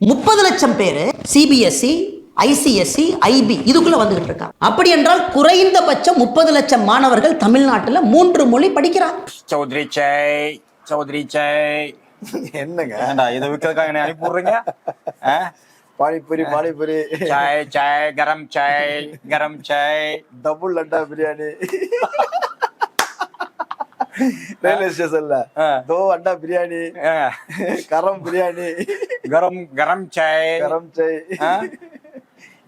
முப்பது லட்சம் பேர் சிபிஎஸ்இ ஐசிஎஸ்சி ஐபி இதுக்குள்ள வந்துகிட்டு இருக்காங்க. அப்படி என்றால் குறைந்தபட்சம் முப்பது லட்சம் மாணவர்கள் தமிழ்நாட்டுல மூன்று மொழி படிக்கிறாங்க. சௌத்ரி ஜெய் சௌத்ரி ஜெய் என்னங்க? ஏண்டா இதை விற்கிறதுக்காக என்ன அனுப்பி விடுறீங்க ஆ? பானிபூரி பானிபூரி. சாய் சாய் கரம் சாய் கரம் சாய். டபுள் லட்டா பிரியாணி. ரயில்வே ஸ்டேஷன்ல ஆ. தோ அண்டா பிரியாணி ஆ. கரம் பிரியாணி கரம் கரம் சாய் கரம் சாய் ஆ?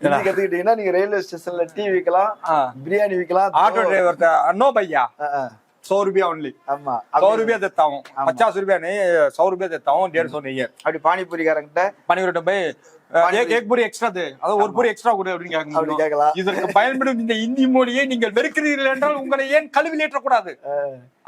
இது கத்துக்கிட்டீங்கன்னா நீங்க ரயில்வே ஸ்டேஷன்ல டீ விக்கலாம் ஆ. பிரியாணி விக்கலாம் ऑटो ड्राइवर का नो भैया ஆ, ஆ. सौ रुपया ओनली ஆமா सौ அப்படி- रुपया देता हूँ पचास रुपया नहीं सौ रुपया देता हूँ डेढ़ सौ नहीं है அப்படி பானிபூரிக்காரங்கிட்ட பனிவிட்ட போய் एक एक पूरी எக்ஸ்ட்ரா தே அதாவது ஒரு பூரி எக்ஸ்ட்ரா கொடு அப்படின்னு கேட்கணும் கேட்கலாம். இந்த இந்தி மொழியை நீங்கள் வெறுக்கிறீர்கள் என்றால் உங்களை ஏன் கல்வியில் ஏற்றக்கூடாது?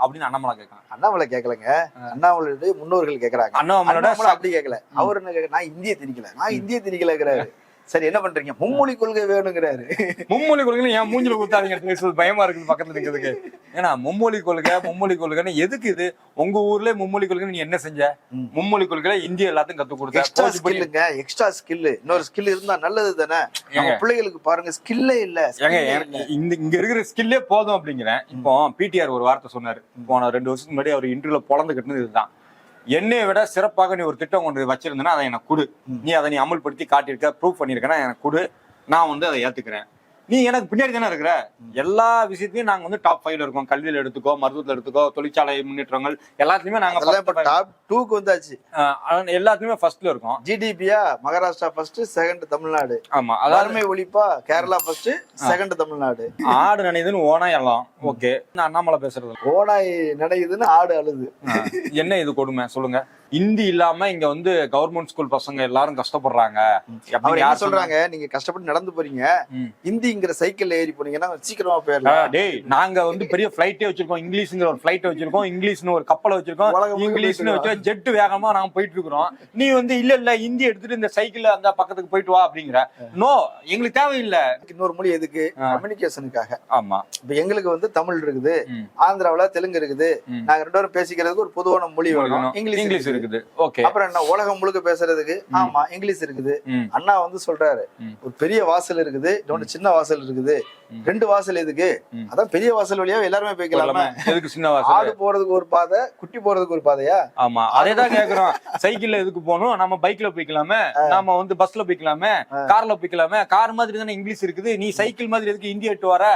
அப்படின்னு அண்ணாமலை கேட்கலாம் அண்ணாமலை கேட்கலங்க. அண்ணாமலை முன்னோர்கள் கேட்கறாங்க. அண்ணாமலை அப்படி கேட்கல. அவர் என்ன நான் இந்திய திணிக்கல. நான் இந்திய திணிக்கலங்கிறாரு. சரி என்ன பண்றீங்க? மும்மொழி கொள்கை வேணுங்கிறாரு. மும்மொழி கொள்கை ஏன் மூஞ்சில குத்தாதீங்க பயமா இருக்குது பக்கத்துல நிக்கிறதுக்கு. ஏன்னா மும்மொழி கொள்கை மும்மொழி கொள்கைன்னு எதுக்கு இது? உங்க ஊர்ல மும்மொழி கொள்கை நீ என்ன செஞ்ச. மும்மொழி கொள்கையில இந்திய எல்லாத்தையும் கத்து கொடுத்த. எக்ஸ்ட்ரா ஸ்கில்லுங்க எக்ஸ்ட்ரா ஸ்கில் இன்னொரு ஸ்கில் இருந்தா நல்லது தானே? நம்ம. பிள்ளைகளுக்கு பாருங்க ஸ்கில்லே இல்ல. இந்த இங்க இருக்கிற ஸ்கில்லே போதும் அப்படிங்கிறேன். இப்போ பிடிஆர் ஒரு வார்த்தை சொன்னாரு. போன ரெண்டு வருஷத்துக்கு முன்னாடி அவர் இன்டர்வியூல பொழந்து கட்டினது இதுதான். என்னைய விட சிறப்பாக நீ ஒரு திட்டம் கொண்டு வச்சிருந்தனா அதை எனக்கு கொடு. நீ அதை நீ அமல்படுத்தி காட்டியிருக்க ப்ரூவ் பண்ணிருக்கனா எனக்கு கொடு. நான் வந்து அதை ஏத்துக்கிறேன். நீ எனக்கு பின்னாடி தானே இருக்கிற? எல்லா விஷயத்தையும் நாங்க வந்து டாப் ஃபைவ்ல இருக்கோம். கல்வியில எடுத்துக்கோ மருத்துவத்துல எடுத்துக்கோ தொழிற்சாலை முன்னேற்றங்கள் எல்லாத்துலயுமே நாங்க டாப் டூக்கு வந்தாச்சு. எல்லாத்துலயுமே ஃபர்ஸ்ட்ல இருக்கோம். ஜிடிபியா மகாராஷ்டிரா ஃபர்ஸ்ட் செகண்ட் தமிழ்நாடு. ஆமா வறுமை ஒழிப்பா கேரளா ஃபர்ஸ்ட் செகண்ட் தமிழ்நாடு. ஆடு நினைதுன்னு ஓனா எல்லாம். ஓகே. நான் அண்ணாமலை பேசுறது. ஓனாய் நடையுதுன்னு ஆடு அழுது. என்ன இது கொடுமை? சொல்லுங்க. இந்தி இல்லாம இங்க வந்து கவர்மெண்ட் ஸ்கூல் பசங்க எல்லாரும் கஷ்டப்படுறாங்க. அவர் யார் சொல்றாங்க? நீங்க கஷ்டப்பட்டு நடந்து போறீங்க. இந்திங்கிற சைக்கிள்ல ஏறி போனீங்கன்னா சீக்கிரமா போயிடலாம். டேய் நாங்க வந்து பெரிய பிளைட்டே வச்சிருக்கோம். இங்கிலீஷ்ங்கிற ஒரு பிளைட் வச்சிருக்கோம். இங்கிலீஷ்னு ஒரு கப்பலை வச்சிருக்கோம். இங்கிலீஷ்னு வச்சு ஜெட் வேகமா நாங்க போயிட்டு இருக்கிறோம் நீ வந்து இல்ல இல்ல இந்தி எடுத்துட்டு இந்த சைக்கிள்ல அந்த பக்கத்துக்கு போயிட்டு வா அப்படிங்கிற. நோ எங்களுக்கு தேவையில்லை. இன்னொரு மொழி எதுக்கு. கம்யூனிகேஷனுக்காக ஆமா. இப்ப எங்களுக்கு வந்து தமிழ் இருக்குது. ஆந்திராவுல தெலுங்கு இருக்குது. நாங்க ரெண்டு பேரும் பேசிக்கிறதுக்கு ஒரு பொதுவான மொழி வேணும். இங்கிலீஷ் இங்கிலீஷ் இருக்குது. இருக்குது. ஓகே அப்புறம் என்ன உலகம் முழுக்க பேசுறதுக்கு ஆமா இங்கிலீஷ் இருக்குது. அண்ணா வந்து சொல்றாரு. ஒரு பெரிய வாசல் இருக்குது இன்னொன்னு சின்ன வாசல் இருக்குது. ரெண்டு வாசல் எதுக்கு. அதான் பெரிய வாசல் வழியா எல்லாருமே போய்க்கலாமா. எதுக்கு சின்ன வாசல்? ஆடு போறதுக்கு ஒரு பாதை குட்டி போறதுக்கு ஒரு பாதையா? ஆமா அதேதான் கேக்குறோம். சைக்கிள்ல எதுக்கு போகணும்? நம்ம பைக்ல போய்க்கலாமே. நாம வந்து பஸ்ல போய்க்கலாமே. கார்ல போய்க்கலாமே. கார் மாதிரி தானே இங்கிலீஷ் இருக்குது. நீ சைக்கிள் மாதிரி எதுக்கு இந்தி எட்டு வர.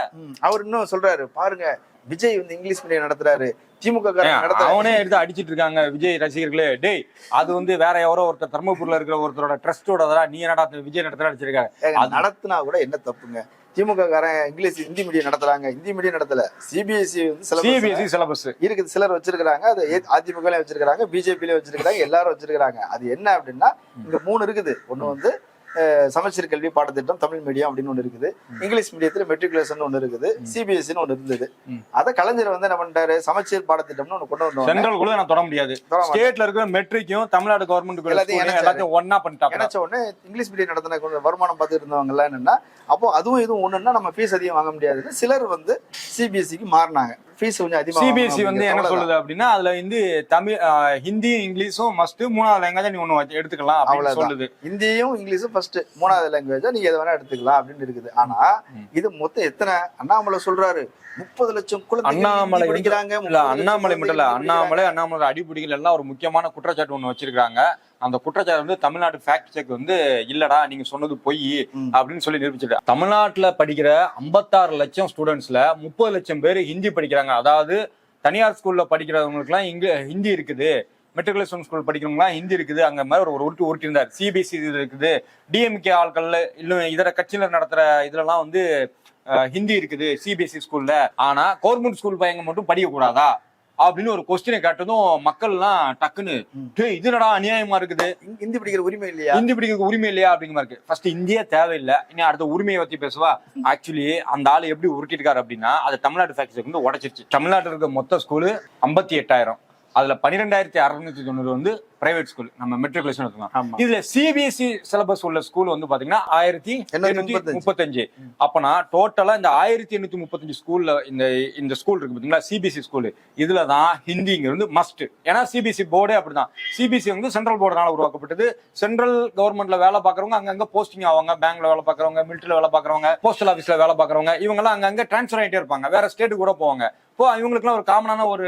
அவர் இன்னும் சொல்றாரு பாருங்க விஜய் வந்து இங்கிலீஷ் மீடியம் நடத்துறாரு. திமுக அவனே எடுத்து அடிச்சிட்டு இருக்காங்க விஜய் ரசிகர்களே. டேய் அது வந்து வேற யாரோ ஒருத்தர் தர்மபுரில இருக்கிற ஒருத்தரோட ட்ரஸ்டோட நீ என்னடா விஜய் நடத்துற அடிச்சிருக்காங்க நடத்துனா கூட என்ன தப்புங்க? திமுக காரன் இங்கிலீஷ் ஹிந்தி மீடியம் நடத்துறாங்க. ஹிந்தி மீடியம் நடத்தல. சிபிஎஸ்இ E வந்து சிபிஎஸ்சி சிலபஸ் இருக்குது சிலர் வச்சிருக்காங்க அது அதிமுகலயும் வச்சிருக்காங்க பிஜேபிலயும் வச்சிருக்காங்க எல்லாரும் வச்சிருக்காங்க அது என்ன அப்படின்னா இங்க மூணு இருக்குது. ஒண்ணு வந்து சமச்சீர் கல்வி பாடத்திட்டம் தமிழ் மீடியம் அப்படின்னு ஒண்ணு இருக்குது. இங்கிலீஷ் மீடியத்துல மெட்ரிகுலேஷன் ஒண்ணு இருக்குது. சிபிஎஸ்சின்னு ஒண்ணு இருந்தது. அத கலைஞர் வந்து என்ன பண்ணிட்டாரு? சமச்சீர் பாடத்திட்டம்னு ஒண்ணு கொண்டு வந்தோம் சென்ட்ரல் கூட நான் தொட முடியாது. ஸ்டேட்ல இருக்கிற மெட்ரிக்கும் தமிழ்நாடு கவர்மெண்ட் எல்லாத்தையும். எல்லாத்தையும் ஒன்னா பண்ணிட்டாங்க நினைச்ச உடனே இங்கிலீஷ் மீடியம் நடத்தின வருமானம் பார்த்துட்டு இருந்தவங்க எல்லாம் என்னன்னா அப்போ அதுவும் இதுவும் ஒண்ணுன்னா நம்ம ஃபீஸ் அதிகம் வாங்க முடியாதுன்னு சிலர் வந்து சிபிஎஸ்சிக்கு மாறினாங்க. ஃபீஸ் கொஞ்சம் அதிகமா சிபிஎஸ்சி வந்து என்ன சொல்லுது அப்படின்னா அதுல வந்து தமிழ் ஹிந்தியும் இங்கிலீஷும் மஸ்ட் மூணாவது லாங்குவேஜ் நீ வச்சு எடுத்துக்கலாம் அவ்வளவுதான். சொல்லுது. இந்தியும் இங்கிலீஷும் ஃபர்ஸ்ட் மூணாவது லாங்குவேஜா நீங்க எதை வேணா எடுத்துக்கலாம் அப்படின்னு இருக்குது. ஆனா. இது மொத்தம் எத்தனை? அண்ணாமலை சொல்றாரு. முப்பது லட்சம் அண்ணாமலை படிக்கிறாங்க இல்ல 30 லட்சம் அண்ணாமலை மட்டும் இல்ல அண்ணாமலை அண்ணாமலை அடிப்படைகள் எல்லாம் ஒரு முக்கியமான குற்றச்சாட்டு ஒண்ணு வச்சிருக்காங்க அந்த குற்றச்சாட்டு வந்து தமிழ்நாடு ஃபேக்ட் செக் வந்து இல்லடா நீங்க சொன்னது பொய். அப்படின்னு சொல்லி நிரூபிச்சிட்டு தமிழ்நாட்டுல படிக்கிற 56 லட்சம் ஸ்டூடெண்ட்ஸ்ல முப்பது லட்சம் பேர் ஹிந்தி படிக்கிறாங்க. அதாவது தனியார் ஸ்கூல்ல படிக்கிறவங்களுக்குலாம் இங்க ஹிந்தி இருக்குது. மெட்ரிகுலேஷன் ஸ்கூல் படிக்கிறவங்களாம் ஹிந்தி இருக்குது அங்க மாதிரி ஒரு உருட்டி உருட்டி இருந்தார் சிபிஎஸ்சி இது இருக்குது. டிஎம்கே ஆட்கள் இல்ல இதர கட்சியில நடத்துற இதுலலாம் வந்து ஹிந்தி இருக்குது சிபிஎஸ்சி ஸ்கூல்ல. ஆனா கவர்மெண்ட் ஸ்கூல் பையங்க மட்டும் படிக்க கூடாதா? அப்படின்னு ஒரு கொஸ்டினை கேட்டதும் மக்கள்லாம் டக்குன்னு ம். "டேய், இது என்னடா அநியாயமா இருக்குது? ஹிந்தி- படிக்கிற உரிமை இல்லையா? ஹிந்தி படிக்கிறதுக்கு உரிமை இல்லையா? அப்படிங்கிற மாதிரி இருக்கு. ஃபர்ஸ்ட் இந்தியே தேவையில்லை. இனி அடுத்த உரிமையை பத்தி பேசுவா? ஆக்சுவலி அந்த ஆள் எப்படி உருட்டிருக்காரு அப்படின்னா அது தமிழ்நாடு ஃபேக்டரி வந்து உடைச்சிருச்சு. தமிழ்நாட்டில் இருக்க மொத்த ஸ்கூலு ஐம்பத்தி எட்டாயிரம். அதுல பன்னிரெண்டாயிரத்தி அறுநூத்தி தொண்ணூறு வந்து பிரைவேட் ஸ்கூல் நம்ம மெட்ரிகுலேஷன். எடுத்துக்கலாம். இதுல சிபிஎஸ்இ சிலபஸ் உள்ள ஸ்கூல் வந்து பாத்தீங்கன்னா ஆயிரத்தி எண்ணூத்தி முப்பத்தஞ்சு? அப்பனா டோட்டலா இந்த ஆயிரத்தி எண்ணூத்தி முப்பத்தஞ்சு ஸ்கூல்ல இந்த இந்த ஸ்கூல் இருக்கு பாத்தீங்களா? சிபிஎஸ்இ ஸ்கூல் இதுல தான் ஹிந்திங்கிறது மஸ்ட் ஏன்னா சிபிஎஸ்இ போர்டே அப்படிதான். சிபிஎஸ்இ வந்து சென்ட்ரல் போர்டுனால உருவாக்கப்பட்டது. சென்ட்ரல் கவர்மெண்ட்ல வேலை பாக்குறவங்க அங்கங்க போஸ்டிங் ஆவாங்க. பேங்க்ல வேலை பாக்குறவங்க மிலிட்டரியில வேலை பாக்குறவங்க போஸ்டல் ஆபீஸ்ல வேலை பாக்குறவங்க இவங்க எல்லாம் அங்கங்க டிரான்ஸ்ஃபர் ஆயிட்டே இருப்பாங்க. வேற ஸ்டேட்டு கூட போவாங்க. இப்போ இவங்களுக்குலாம் ஒரு காமனான ஒரு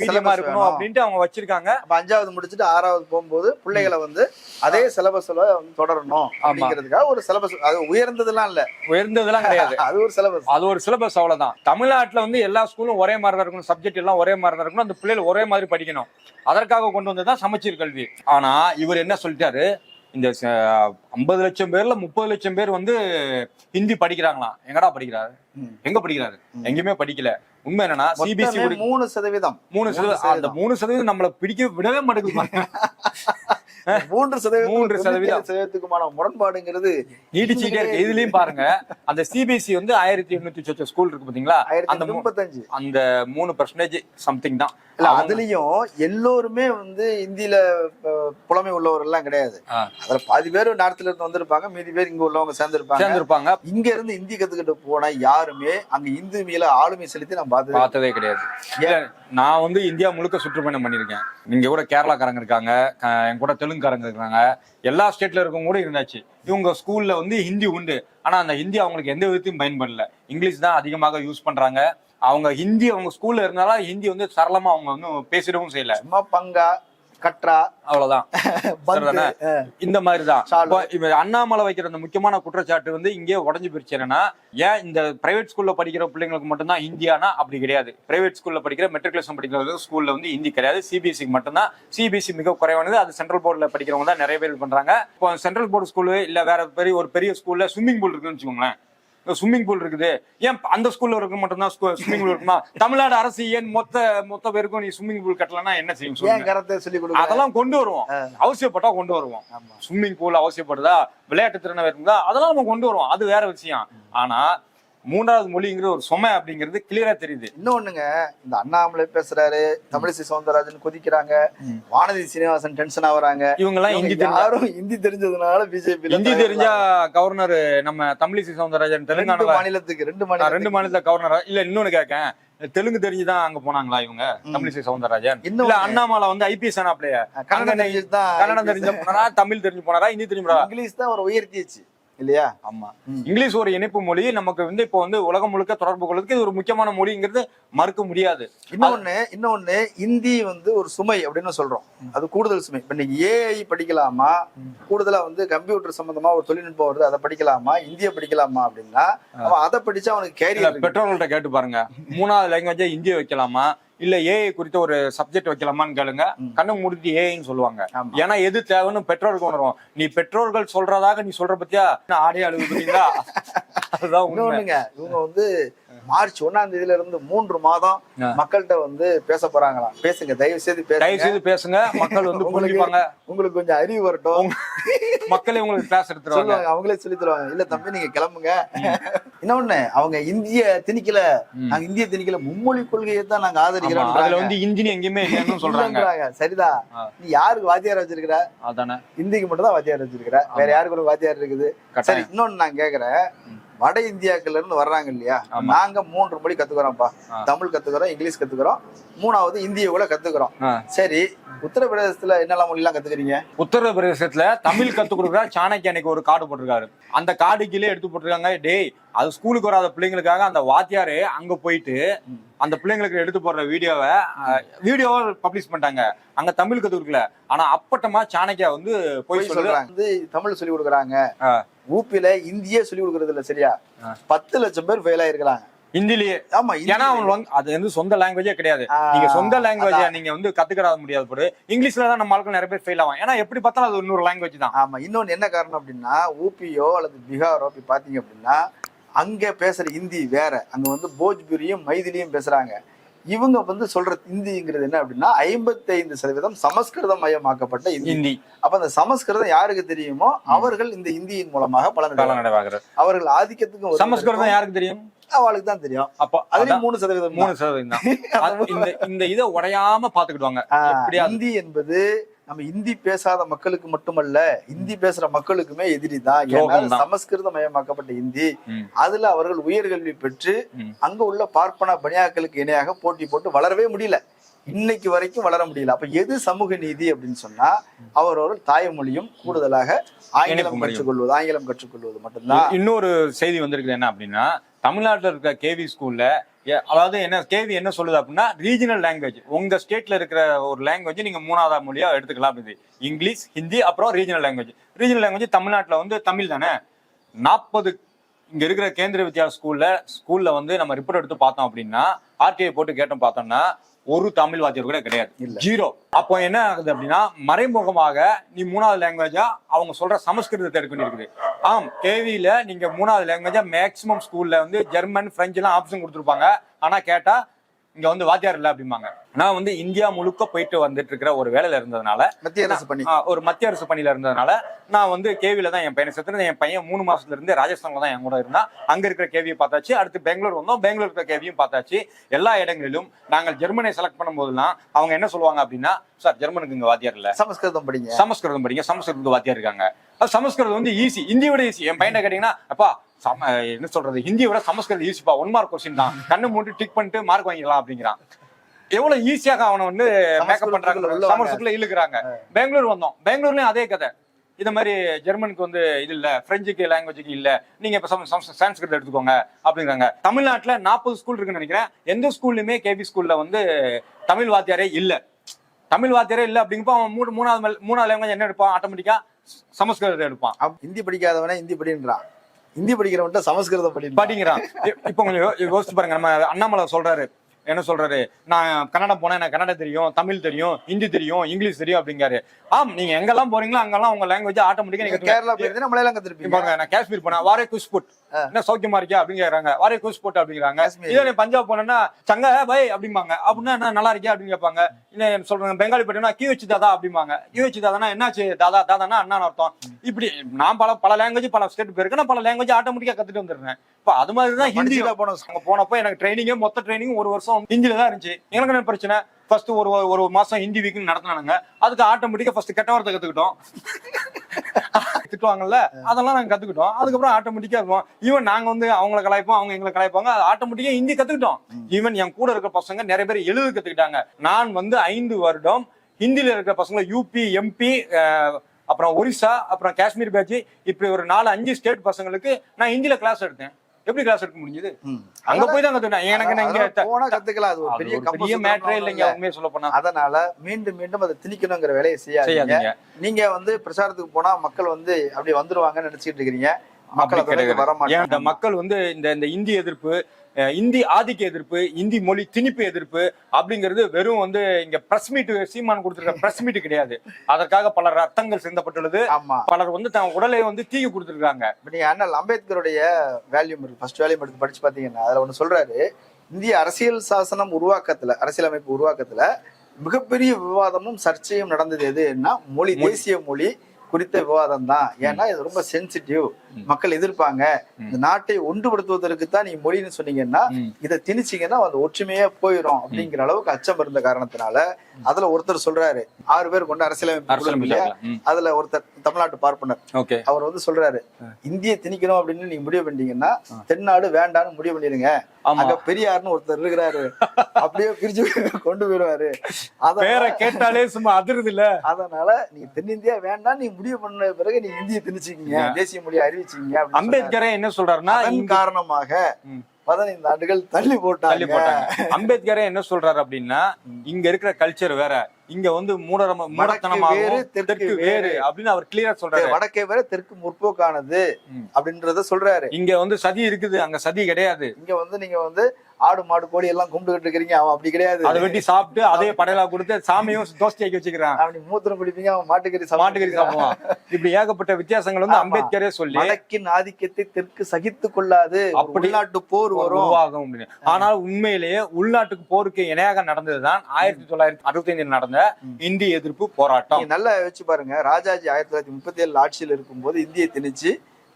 மீடியமா இருக்கணும். அப்படின்ட்டு அவங்க வச்சிருக்காங்க. அப்ப அஞ்சாவது முடிச்சுட்டு ஆறாவது போகும்போது பிள்ளைகளை வந்து அதே சிலபஸ்ல தொடரணும் அப்படிங்கிறதுக்காக ஒரு சிலபஸ் அது உயர்ந்ததெல்லாம் இல்ல. உயர்ந்ததெல்லாம் கிடையாது. அது ஒரு சிலபஸ் அது ஒரு சிலபஸ் அவ்வளவுதான். தமிழ்நாட்டுல வந்து எல்லா ஸ்கூலும் ஒரே மாதிரி தான் இருக்கணும். சப்ஜெக்ட் எல்லாம் ஒரே மாதிரி தான் இருக்கணும். அந்த பிள்ளைகள் ஒரே மாதிரி படிக்கணும். அதற்காக கொண்டு வந்ததுதான் சமச்சீர் கல்வி. ஆனா இவர் என்ன சொல்லிட்டாரு? இந்த ஐம்பது லட்சம் பேர்ல முப்பது லட்சம் பேர் வந்து ஹிந்தி படிக்கிறாங்களாம். எங்கடா படிக்கிறாரு. எங்க படிக்கிறாரு? எங்கேயுமே படிக்கல. உண்மை என்னன்னா சிபிஎஸ்சி மூணு சதவீதம். மூணு சதவீதம். அந்த மூணு சதவீதம் நம்மள பிடிக்க விடவே மாட்டேங்குது. மூன்று சதவீதம் மூன்று சதவீதம். சதவீதத்துக்குமான முரண்பாடுங்கிறது நீடிச்சுக்கிட்டே இருக்கு இதுலயும் பாருங்க. அந்த சிபிஎஸ்சி வந்து ஆயிரத்தி எண்ணூத்தி சொச்ச ஸ்கூல் இருக்கு பாத்தீங்களா? அந்த முப்பத்தஞ்சு அந்த மூணு பர்சன்டேஜ் சம்திங் தான். இல்ல அதுலயும் எல்லோருமே வந்து இந்தியில புலமை உள்ளவர் எல்லாம் கிடையாது. அதுல பாதி பேர் நாட்டுல இருந்து வந்திருப்பாங்க மீதி பேர் இங்க உள்ளவங்க சேர்ந்திருப்பாங்க. சேர்ந்திருப்பாங்க. இங்க இருந்து இந்தி கத்துக்கிட்டு போன யாருமே அங்க இந்து மேல ஆளுமை செலுத்தி நான் பார்த்தது பார்த்ததே கிடையாது. நான் வந்து இந்தியா முழுக்க சுற்றுப்பயணம் பண்ணிருக்கேன் இங்க கூட கேரளாக்காரங்க இருக்காங்க. என் கூட தெலுங்குக்காரங்க இருக்காங்க. எல்லா ஸ்டேட்ல இருக்கவங்க கூட இருந்தாச்சு. இவங்க ஸ்கூல்ல வந்து ஹிந்தி உண்டு. ஆனா அந்த ஹிந்தி அவங்களுக்கு எந்த விதத்தையும் பயன்படல. இங்கிலீஷ் தான் அதிகமாக யூஸ் பண்றாங்க. அவங்க ஹிந்தி அவங்க ஸ்கூல்ல இருந்தாலும் ஹிந்தி வந்து சரளமா அவங்க வந்து பேசிடவும் செய்யல. சும்மா பங்கா கட்ரா. அவ்வளவுதான்? இந்த மாதிரி தான் அண்ணாமலை வைக்கிற அந்த முக்கியமான குற்றச்சாட்டு வந்து இங்கே உடஞ்சு போயிருச்சு. என்னன்னா ஏன் இந்த பிரைவேட் ஸ்கூல்ல படிக்கிற பிள்ளைங்களுக்கு மட்டும்தான் இந்தியானா அப்படி கிடையாது. பிரைவேட் ஸ்கூல்ல படிக்கிற மெட்ரிகுலேஷன் படிக்கிற ஸ்கூல்ல வந்து ஹிந்தி கிடையாது. சிபிஎஸ்சிக்கு மட்டும்தான். சிபிஎஸ்சி மிக குறைவானது. அது சென்ட்ரல் போர்டில் படிக்கிறவங்க தான் நிறைய பேர் பண்றாங்க. இப்போ சென்ட்ரல் போர்டு ஸ்கூலு இல்ல வேற பெரிய ஒரு பெரிய ஸ்கூல்ல ஸ்விம்மிங் பூல் இருக்குன்னு வச்சுக்கோங்களேன். ஸ்விம்மிங் பூல் இருக்குது. ஏன் அந்த ஸ்கூல்ல இருக்க மட்டும்தான் ஸ்விம்மிங் பூல் இருக்குமா? தமிழ்நாடு அரசு ஏன் மொத்த மொத்த பேருக்கும் நீ ஸ்விம்மிங் பூல் கட்டலன்னா என்ன செய்யும் அதெல்லாம் கொண்டு வருவோம். அவசியப்பட்டா கொண்டு வருவோம். ஸ்விம்மிங் பூல் அவசியப்படுதா? விளையாட்டு திறனை இருக்குதா அதெல்லாம் நம்ம கொண்டு வருவோம். அது வேற விஷயம். ஆனா மூன்றாவது மொழிங்கிற ஒரு சுமை அப்படிங்கிறது கிளியரா தெரியுது. இன்னொன்னுங்க இந்த அண்ணாமலை பேசுறாரு தமிழிசை சவுந்தரராஜன் கொதிக்கிறாங்க வானதி சீனிவாசன் டென்ஷன் ஆகுறாங்க இவங்க எல்லாம் ஹிந்தி யாரும் ஹிந்தி தெரிஞ்சதுனால பிஜேபி ஹிந்தி தெரிஞ்சா கவர்னர் நம்ம தமிழிசை சவுந்தரராஜன் தெலுங்கானா மாநிலத்துக்கு ரெண்டு நான் மாநிலம் ரெண்டு மாநிலத்துல கவர்னர் இல்ல இன்னொன்னு கேட்கேன் தெலுங்கு தெரிஞ்சுதான் அங்க போனாங்களா இவங்க? தமிழிசை சவுந்தரராஜன். இல்ல அண்ணாமலை வந்து ஐபிஎஸ் கன்னடம் தெரிஞ்சுதான் கன்னடம் தெரிஞ்ச போனாரா? தமிழ் தெரிஞ்சு போனாரா? ஹிந்தி தெரிஞ்சு போனாரா? இங்கிலீஷ் தான் ஒரு உயர்த்திச்சு இல்லையா? ஆமா. இங்கிலீஷ் ஒரு இணைப்பு மொழி. நமக்கு வந்து இப்போ வந்து உலகம் முழுக்க தொடர்பு கொள்வதற்கு இது ஒரு முக்கியமான மொழிங்கிறது மறுக்க முடியாது. இன்னொன்னு இன்னொன்னு இந்தி வந்து ஒரு சுமை அப்படின்னு சொல்றோம். அது கூடுதல் சுமை. இப்ப நீங்க ஏஐ படிக்கலாமா? கூடுதலா வந்து கம்ப்யூட்டர் சம்பந்தமா ஒரு தொழில்நுட்பம் வருது அதை படிக்கலாமா? இந்திய படிக்கலாமா அப்படின்னா அவன் அதை படிச்சா அவனுக்கு கேரியர் பெற்றோர்கள்ட்ட கேட்டு பாருங்க. மூணாவது லாங்குவேஜா ஹிந்தி வைக்கலாமா? இல்ல ஏஐ குறித்த ஒரு சப்ஜெக்ட் வைக்கலாமான்னு கேளுங்க. கண்ணு முடித்து ஏஐன்னு சொல்லுவாங்க. ஏன்னா எது தேவைன்னு பெற்றோருக்கு உணர்வோம் நீ பெற்றோர்கள் சொல்றதாக நீ சொல்ற பத்தியா? ஆடே அழுகு அதுதான் இவங்க வந்து மார்ச் ஒண்ணாம் தேதியில இருந்து மூன்று மாதம். மக்கள்கிட்ட வந்து பேச போறாங்களாம் பேசுங்க தயவு செய்து தயவு செய்து பேசுங்க. மக்கள் வந்து புரிஞ்சுப்பாங்க. உங்களுக்கு கொஞ்சம் அறிவு வரட்டும். மக்களே உங்களுக்கு பேச எடுத்துருவாங்க அவங்களே சொல்லி தருவாங்க. இல்ல தம்பி நீங்க கிளம்புங்க. இன்னொன்னு அவங்க இந்திய திணிக்கல நாங்க இந்திய திணிக்கல மும்மொழி கொள்கையை தான் நாங்க ஆதரிக்கிறோம் அதுல வந்து இன்ஜின் எங்கேயுமே இல்லைன்னு சொல்றாங்க. சரிதா. நீ யாருக்கு வாத்தியார் வச்சிருக்கிற? அதானே. இந்திக்கு மட்டும் தான் வாத்தியார் வச்சிருக்கிற. வேற யாருக்கு ஒரு வாத்தியார் இருக்குது? சரி இன்னொன்னு நான் கேக்குறேன். வட இந்தியாக்கள்ல இருந்து வர்றாங்க இல்லையா. நாங்க மூன்று மொழி கத்துக்கிறோம்ப்பா. தமிழ் கத்துக்கிறோம் இங்கிலீஷ் கத்துக்கிறோம் மூணாவது இந்திய கூட கத்துக்கிறோம். சரி உத்தரப்பிரதேசத்துல என்னெல்லாம் மொழி எல்லாம் கத்துக்கிறீங்க? உத்தரப்பிரதேசத்துல தமிழ் கத்து கொடுக்குறா சாணக்கிய அன்னைக்கு ஒரு கார்டு போட்டிருக்காரு. அந்த கார்டு கீழே எடுத்து போட்டிருக்காங்க டேய் அது ஸ்கூலுக்கு வராத பிள்ளைங்களுக்காக அந்த வாத்தியாரு அங்க போயிட்டு அந்த பிள்ளைங்களுக்கு எடுத்து போடுற வீடியோவை வீடியோவை பப்ளிஷ் பண்ணிட்டாங்க. அங்க தமிழ் கத்து கொடுக்கல ஆனா அப்பட்டமா சாணக்கியா வந்து போய் சொல்றாங்க. வந்து தமிழ் சொல்லி கொடுக்குறாங்க. ஆ. ஊப்பில இந்தியே சொல்லி கொடுக்கறது இல்ல சரியா. பத்து லட்சம் பேர் ஃபெயில் ஆயிருக்கிறாங்க ஹிந்திலேயே ஆமா ஏன்னா. அவங்க அது வந்து சொந்த லாங்குவேஜே கிடையாது நீங்க சொந்த லாங்குவேஜ. நீங்க வந்து கத்துக்கிட முடியாது போது இங்கிலீஷ்ல தான் நம்ம ஆட்கள் நிறைய பேர் ஃபெயில் ஆகும் ஏன்னா எப்படி பார்த்தாலும் அது இன்னொரு லாங்குவேஜ் தான் ஆமா இன்னொன்னு என்ன காரணம் அப்படின்னா ஊபியோ அல்லது பீகாரோ போய் பாத்தீங்க அப்படின்னா அங்க பேசுற ஹிந்தி வேற அங்க வந்து போஜ்புரியும் மைதிலியும் பேசுறாங்க இவங்க வந்து சொல்ற ஹிந்திங்கிறது என்ன அப்படின்னா ஐம்பத்தைந்து சதவீதம் சமஸ்கிருதம் மயமாக்கப்பட்ட ஹிந்தி அப்ப அந்த சமஸ்கிருதம் யாருக்கு தெரியுமோ அவர்கள் இந்த ஹிந்தியின் மூலமாக பலன் காலம் அடைவாங்க. நடைவாகிறது அவர்கள் ஆதிக்கத்துக்கும் ஒரு சமஸ்கிருதம் யாருக்கு தெரியும்? அவளுக்கு தான் தெரியும். அப்போ அதுலயும் மூணு சதவீதம் மூணு சதவீதம் இந்த இந்த இதை உடையாம பாத்துக்கிடுவாங்க ஹிந்தி என்பது நம்ம இந்தி பேசாத மக்களுக்கு மட்டுமல்ல இந்தி பேசுற மக்களுக்குமே எதிரி தான். சமஸ்கிருத மயமாக்கப்பட்ட இந்தி. அதுல அவர்கள் உயர்கல்வி பெற்று. அங்க உள்ள பார்ப்பன பணியாக்களுக்கு இணையாக போட்டி போட்டு வளரவே முடியல இன்னைக்கு வரைக்கும் வளர முடியல அப்ப எது சமூக நீதி அப்படின்னு சொன்னா அவரவர்கள் தாய்மொழியும் கூடுதலாக ஆங்கிலம். கற்றுக்கொள்வது ஆங்கிலம் கற்றுக்கொள்வது மட்டும்தான் இன்னொரு செய்தி வந்திருக்குது என்ன அப்படின்னா தமிழ்நாட்டுல இருக்க கேவி ஸ்கூல்ல அதாவது என்ன கேவி என்ன சொல்லுது அப்படின்னா ரீஜனல் லாங்குவேஜ் உங்க ஸ்டேட்ல இருக்கிற ஒரு லாங்குவேஜ் நீங்க மூணாவது மொழியா எடுத்துக்கலாம் அப்படின்னு இங்கிலீஷ் ஹிந்தி அப்புறம் ரீஜனல் லாங்குவேஜ் ரீஜனல் லாங்குவேஜ் தமிழ்நாட்டில் வந்து தமிழ் தானே? நாற்பது இங்க இருக்கிற கேந்திர வித்யா ஸ்கூல்ல ஸ்கூல்ல வந்து நம்ம ரிப்போர்ட் எடுத்து பார்த்தோம் அப்படின்னா ஆர்டிஐ போட்டு கேட்டோம் பார்த்தோம்னா ஒரு தமிழ் வாத்தியார் கூட கிடையாது. ஜீரோ. அப்போ என்ன ஆகுது அப்படின்னா மறைமுகமாக நீ மூணாவது லாங்குவேஜா அவங்க சொல்ற சமஸ்கிருதத்தை எடுக்க வேண்டியிருக்குது. ஆம் கேவியில நீங்க மூணாவது லாங்குவேஜா மேக்சிமம் ஸ்கூல்ல வந்து ஜெர்மன் பிரெஞ்சு எல்லாம் ஆப்ஷன் கொடுத்துருப்பாங்க. ஆனா கேட்டா இங்க வந்து வாத்தியார் இல்ல அப்படிம்பாங்க. நான் வந்து இந்தியா முழுக்க போயிட்டு வந்துட்டு இருக்கிற ஒரு வேலையில இருந்ததுனால மத்திய அரசு பணி. ஒரு மத்திய அரசு பணியில இருந்ததுனால நான் வந்து கேவில தான் என் பையனை சேர்த்து என் பையன் மூணு மாசத்துல இருந்து ராஜஸ்தான்ல தான் என் கூட இருந்தா அங்க இருக்கிற கேவியை பார்த்தாச்சு. அடுத்து பெங்களூர் வந்தோம். பெங்களூர் இருக்கிற கேவியும் பார்த்தாச்சு. எல்லா இடங்களிலும் நாங்கள் ஜெர்மனை செலக்ட் பண்ணும்போதெல்லாம் அவங்க என்ன சொல்லுவாங்க அப்படின்னா சார் ஜெர்மனுக்கு இங்க வாத்தியார் இல்ல. சமஸ்கிருதம் படிங்க. சமஸ்கிருதம் படிங்க. சமஸ்கிருதத்துக்கு வாத்தியார் இருக்காங்க. அது சமஸ்கிருதம் வந்து ஈஸி ஹிந்தியை விட ஈஸி என் பையனை கேட்டீங்கன்னா அப்பா சம என்ன சொல்றது? ஹிந்தியை விட சமஸ்கிருதம் ஈஸிப்பா ஒன் மார்க் கொஸ்டின் தான். கண்ணு மூட்டு டிக் பண்ணிட்டு மார்க் வாங்கிக்கலாம் அப்படிங்கிறான். எவ்வளவு ஈஸியாக அவனை வந்து மேக்கப் பண்றாங்க. சமஸ்கிருத்துல இழுக்கிறாங்க. பெங்களூர் வந்தோம். பெங்களூர்லயும் அதே கதை. இந்த மாதிரி ஜெர்மனுக்கு வந்து இது இல்ல. பிரெஞ்சுக்கு லாங்குவேஜுக்கு இல்ல. நீங்க இப்ப சான்ஸ்கிரிட் எடுத்துக்கோங்க அப்படிங்கிறாங்க. தமிழ்நாட்டுல நாற்பது ஸ்கூல் இருக்குன்னு நினைக்கிறேன். எந்த ஸ்கூல்லுமே கேபி ஸ்கூல்ல வந்து தமிழ் வாத்தியாரே இல்ல. தமிழ் வாத்தியாரே இல்ல அப்படிங்கப்போ அவன் மூணு மூணாவது மூணாவது லாங்குவேஜ் என்ன எடுப்பான்? ஆட்டோமேட்டிக்கா சமஸ்கிருதத்தை எடுப்பான். ஹிந்தி படிக்காதவனே ஹிந்தி படின்றான் ஹிந்தி படிக்கிறவன்ட்ட சமஸ்கிருதம் படி படிக்கிறான். இப்போ கொஞ்சம் யோசிச்சு பாருங்க நம்ம அண்ணாமலை சொல்றாரு. என்ன சொல்றாரு? நான் கன்னடம் போனேன் எனக்கு கன்னடம் தெரியும் தமிழ் தெரியும் ஹிந்தி தெரியும் இங்கிலீஷ் தெரியும் அப்படிங்காரு ஆம் நீங்க எங்கெல்லாம் போறீங்களோ அங்கெல்லாம் உங்க லாங்குவேஜ் ஆட்டோமேட்டிக்கா நீங்க கேரளா போயிருந்தீங்கன்னா மலையாளம் கத்துருப்பீங்க. நான் காஷ்மீர் போனேன். வாரே குஷ் புட் என்ன சௌக்கியமா இருக்கியா அப்படின்னு கேக்குறாங்க வாரே குஷ் புட் அப்படிங்கிறாங்க. இதே நீ பஞ்சாப் போனேன்னா சங்க பை அப்படிம்பாங்க. அப்படின்னா என்ன நல்லா இருக்கியா அப்படின்னு கேட்பாங்க. இல்ல சொல்றாங்க? பெங்காலி போயிட்டோம்னா கியூ வச்சு தாதா அப்படிம்பாங்க. கியூ வச்சு தாதானா என்னாச்சு? தாதா தாதானா அண்ணான்னு அர்த்தம். இப்படி நான் பல பல லாங்குவேஜ் பல ஸ்டேட் போயிருக்கேன். நான் பல லாங்குவேஜ் ஆட்டோமேட்டிக்கா கத்துட்டு வந்துடுறேன். இப்ப அது மாதிரி தான் ஹிந்தி படிச்சுட்டா போனோம் அங்க போனப்போ எனக்கு ட்ரைனிங்கே மொத்த ட்ரைனிங் ஒரு வருஷம் ஹிந்தில தான் இருந்துச்சு. எனக்கு என்ன பிரச்சனை? ஃபர்ஸ்ட் ஒரு ஒரு மாசம் ஹிந்தி வீக் நடத்தினானுங்க. அதுக்கு ஆட்டோமேட்டிக்கா ஃபர்ஸ்ட் கெட்ட வார்த்தை கத்துக்கிட்டோம். திட்டுவாங்கல்ல அதெல்லாம் நாங்க கத்துக்கிட்டோம். அதுக்கப்புறம் ஆட்டோமேட்டிக்கா இருக்கும் ஈவன் நாங்க வந்து அவங்கள கலாய்ப்போம் அவங்க எங்களை கலாய்ப்பாங்க. அது ஆட்டோமேட்டிக்கா ஹிந்தி கத்துக்கிட்டோம். ஈவன் என் கூட இருக்கிற பசங்க நிறைய பேர் எழுத கத்துக்கிட்டாங்க. நான் வந்து ஐந்து வருடம் ஹிந்தியில இருக்கிற பசங்களை யூபி எம்பி அப்புறம் ஒரிசா அப்புறம் காஷ்மீர் பேட்ச் இப்படி ஒரு நாலு அஞ்சு ஸ்டேட் பசங்களுக்கு நான் ஹிந்தியில கிளாஸ் எடுத்தேன். எப்படி கிளாஸ் எடுக்க முடிஞ்சது. அங்க போய் தான் கத்துக்கிட்டேன். எனக்கு அதெல்லாம் போனா கத்துக்கலாம். அது பெரிய பெரிய மேட்டரே இல்லைங்க உண்மையை சொல்ல போனா. அதனால மீண்டும் மீண்டும் அதை திணிக்கணுங்கிற வேலையை செய்யாதீங்க. நீங்க வந்து பிரச்சாரத்துக்கு போனா மக்கள் வந்து அப்படி வந்துருவாங்கன்னு நினைச்சிட்டு இருக்கிறீங்க. மக்கள். வர மாட்டாங்க மக்கள் வந்து இந்த இந்த இந்தி எதிர்ப்பு இந்தி ஆதிக்க எதிர்ப்பு இந்தி மொழி திணிப்பு எதிர்ப்பு அப்படிங்கிறது வெறும் வந்து இங்க பிரஸ் மீட் சீமான் கொடுத்திருக்க பிரஸ் மீட் கிடையாது. அதற்காக பல ரத்தங்கள் சிந்தப்பட்டுள்ளது. பலர் வந்து தன் உடலை வந்து தீக்கு கொடுத்திருக்காங்க நீங்க அண்ணல் அம்பேத்கருடைய வேல்யூம் இருக்கு. ஃபர்ஸ்ட் வேல்யூம் எடுத்து படிச்சு பாத்தீங்கன்னா அதுல ஒண்ணு சொல்றாரு இந்திய அரசியல் சாசனம் உருவாக்கத்துல அரசியலமைப்பு உருவாக்கத்துல மிகப்பெரிய விவாதமும் சர்ச்சையும் நடந்தது எதுன்னா மொழி. தேசிய மொழி குறித்த விவாதம் தான் ஏன்னா இது ரொம்ப சென்சிட்டிவ் மக்கள் எதிர்ப்பாங்க. இந்த நாட்டை ஒன்றுபடுத்துவதற்கு தான் நீங்க மொழின்னு சொன்னீங்கன்னா. இதை திணிச்சீங்கன்னா அந்த ஒற்றுமையே போயிடும் அப்படிங்கிற அளவுக்கு அச்சம் இருந்த காரணத்தினால அதுல ஒருத்தர் சொல்றாரு. ஆறு பேர் கொண்ட அரசியலமைப்பு அதுல ஒருத்தர் தமிழ்நாட்டு பார்ப்பனர். அவர் வந்து சொல்றாரு இந்திய திணிக்கணும் அப்படின்னு நீங்க முடிவு பண்ணிட்டீங்கன்னா தென்னாடு வேண்டான்னு முடிவு பண்ணிடுங்க. ஆமா. அங்க பெரியார்னு ஒருத்தர் இருக்கிறாரு. அப்படியே பிரிச்சு கொண்டு போயிடுவாரு. பேரை கேட்டாலே சும்மா அதிருது இல்ல அதனால நீங்க தென்னிந்தியா வேண்டாம் நீ முடிவு பண்ண பிறகு நீங்க இந்திய திணிச்சிக்கீங்க தேசிய மொழியை அறிவிச்சிங்க. அம்பேத்கரே என்ன சொல்றாருன்னா காரணமாக. பதினைந்து ஆண்டுகள் தள்ளி தள்ளி போட்டாங்க. போட்டாங்க அம்பேத்கரே என்ன சொல்றாரு அப்படின்னா இங்க இருக்கிற கல்ச்சர் வேற. இங்க வந்து மூடரம வேறு, மூடத்தனமாகவும் தெற்கு வேறு. அப்படின்னு அவர் கிளியரா சொல்றாரு. வடக்கே வேற தெற்கு முற்போக்கானது. அப்படின்றத சொல்றாரு. இங்க வந்து சதி இருக்குது. அங்க சதி கிடையாது. இங்க வந்து நீங்க வந்து ஆடு மாடு கோழி எல்லாம் கும்பிட்டுக்கிட்டு இருக்கிறீங்க. அவன் அப்படி கிடையாது. அதை வெட்டி சாப்பிட்டு அதே படையலா கொடுத்து சாமியும் தோசை ஆக்கி வச்சுக்கிறான். அப்படி மூத்திரம் குடிப்பீங்க அவன் மாட்டுக்கறி மாட்டுக்கறி சாப்பிடுவான். இப்படி ஏகப்பட்ட வித்தியாசங்கள் வந்து. அம்பேத்கரே சொல்லி வடக்கின் ஆதிக்கத்தை தெற்கு சகித்து கொள்ளாது. உள்நாட்டு போர் வரும். உருவாகும் அப்படின்னு. ஆனால் உண்மையிலேயே உள்நாட்டுக்கு போருக்கு இணையாக நடந்ததுதான் ஆயிரத்தி தொள்ளாயிரத்தி அறுபத்தி ஐந்தில் நடந்த இந்திய எதிர்ப்பு போராட்டம். நல்லா யோசிச்சு பாருங்க. ராஜாஜி ஆயிரத்தி தொள்ளாயிரத்தி முப்பத்தி ஏழு ஆட்சியில் இருக்கும்போது இந்தியை திணிச்சு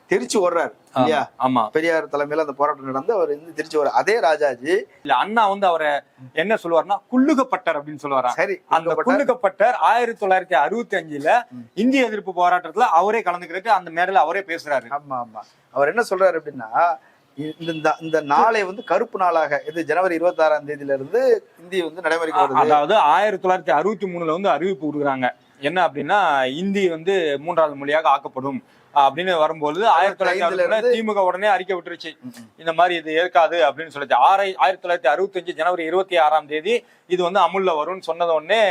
திருச்சி ஓடுறாரு இல்லையா? ஆமா. பெரியார் தலைமையில அந்த போராட்டம் நடந்து அவர் வந்து திருச்சி வர்றாரு அதே ராஜாஜி இல்ல அண்ணா வந்து அவரை என்ன சொல்லுவாருன்னா குள்ளுகப்பட்டர் அப்படின்னு சொல்லுவாராம். சரி அந்த குள்ளுகப்பட்டர். ஆயிரத்தி தொள்ளாயிரத்தி அறுபத்தி அஞ்சுல இந்திய எதிர்ப்பு போராட்டத்துல அவரே கலந்துக்கிறதுக்கு அந்த மேடையில அவரே பேசுறாரு. ஆமா ஆமா. அவர் என்ன சொல்றாரு அப்படின்னா இந்த இந்த- இந்த நாளை வந்து கருப்பு நாளாக இது ஜனவரி இருபத்தி ஆறாம் தேதியில இருந்து இந்தி வந்து நடைமுறைக்கு வருது. அதாவது ஆயிரத்தி தொள்ளாயிரத்தி அறுபத்தி மூணுல வந்து அறிவிப்பு கொடுக்குறாங்க. என்ன அப்படின்னா இந்தி வந்து மூன்றாவது மொழியாக ஆக்கப்படும். அப்படின்னு வரும்போது ஆயிரத்தி தொள்ளாயிரத்தி திமுக உடனே அறிக்கை விட்டுருச்சு. இந்த மாதிரி இது ஏற்காது அப்படின்னு சொல்லிச்சு ஆறை ஆயிரத்தி தொள்ளாயிரத்தி அறுபத்தஞ்சு ஜனவரி இருபத்தி ஆறாம் தேதி இது வந்து அமுல்ல வரும்னு சொன்னது உடனே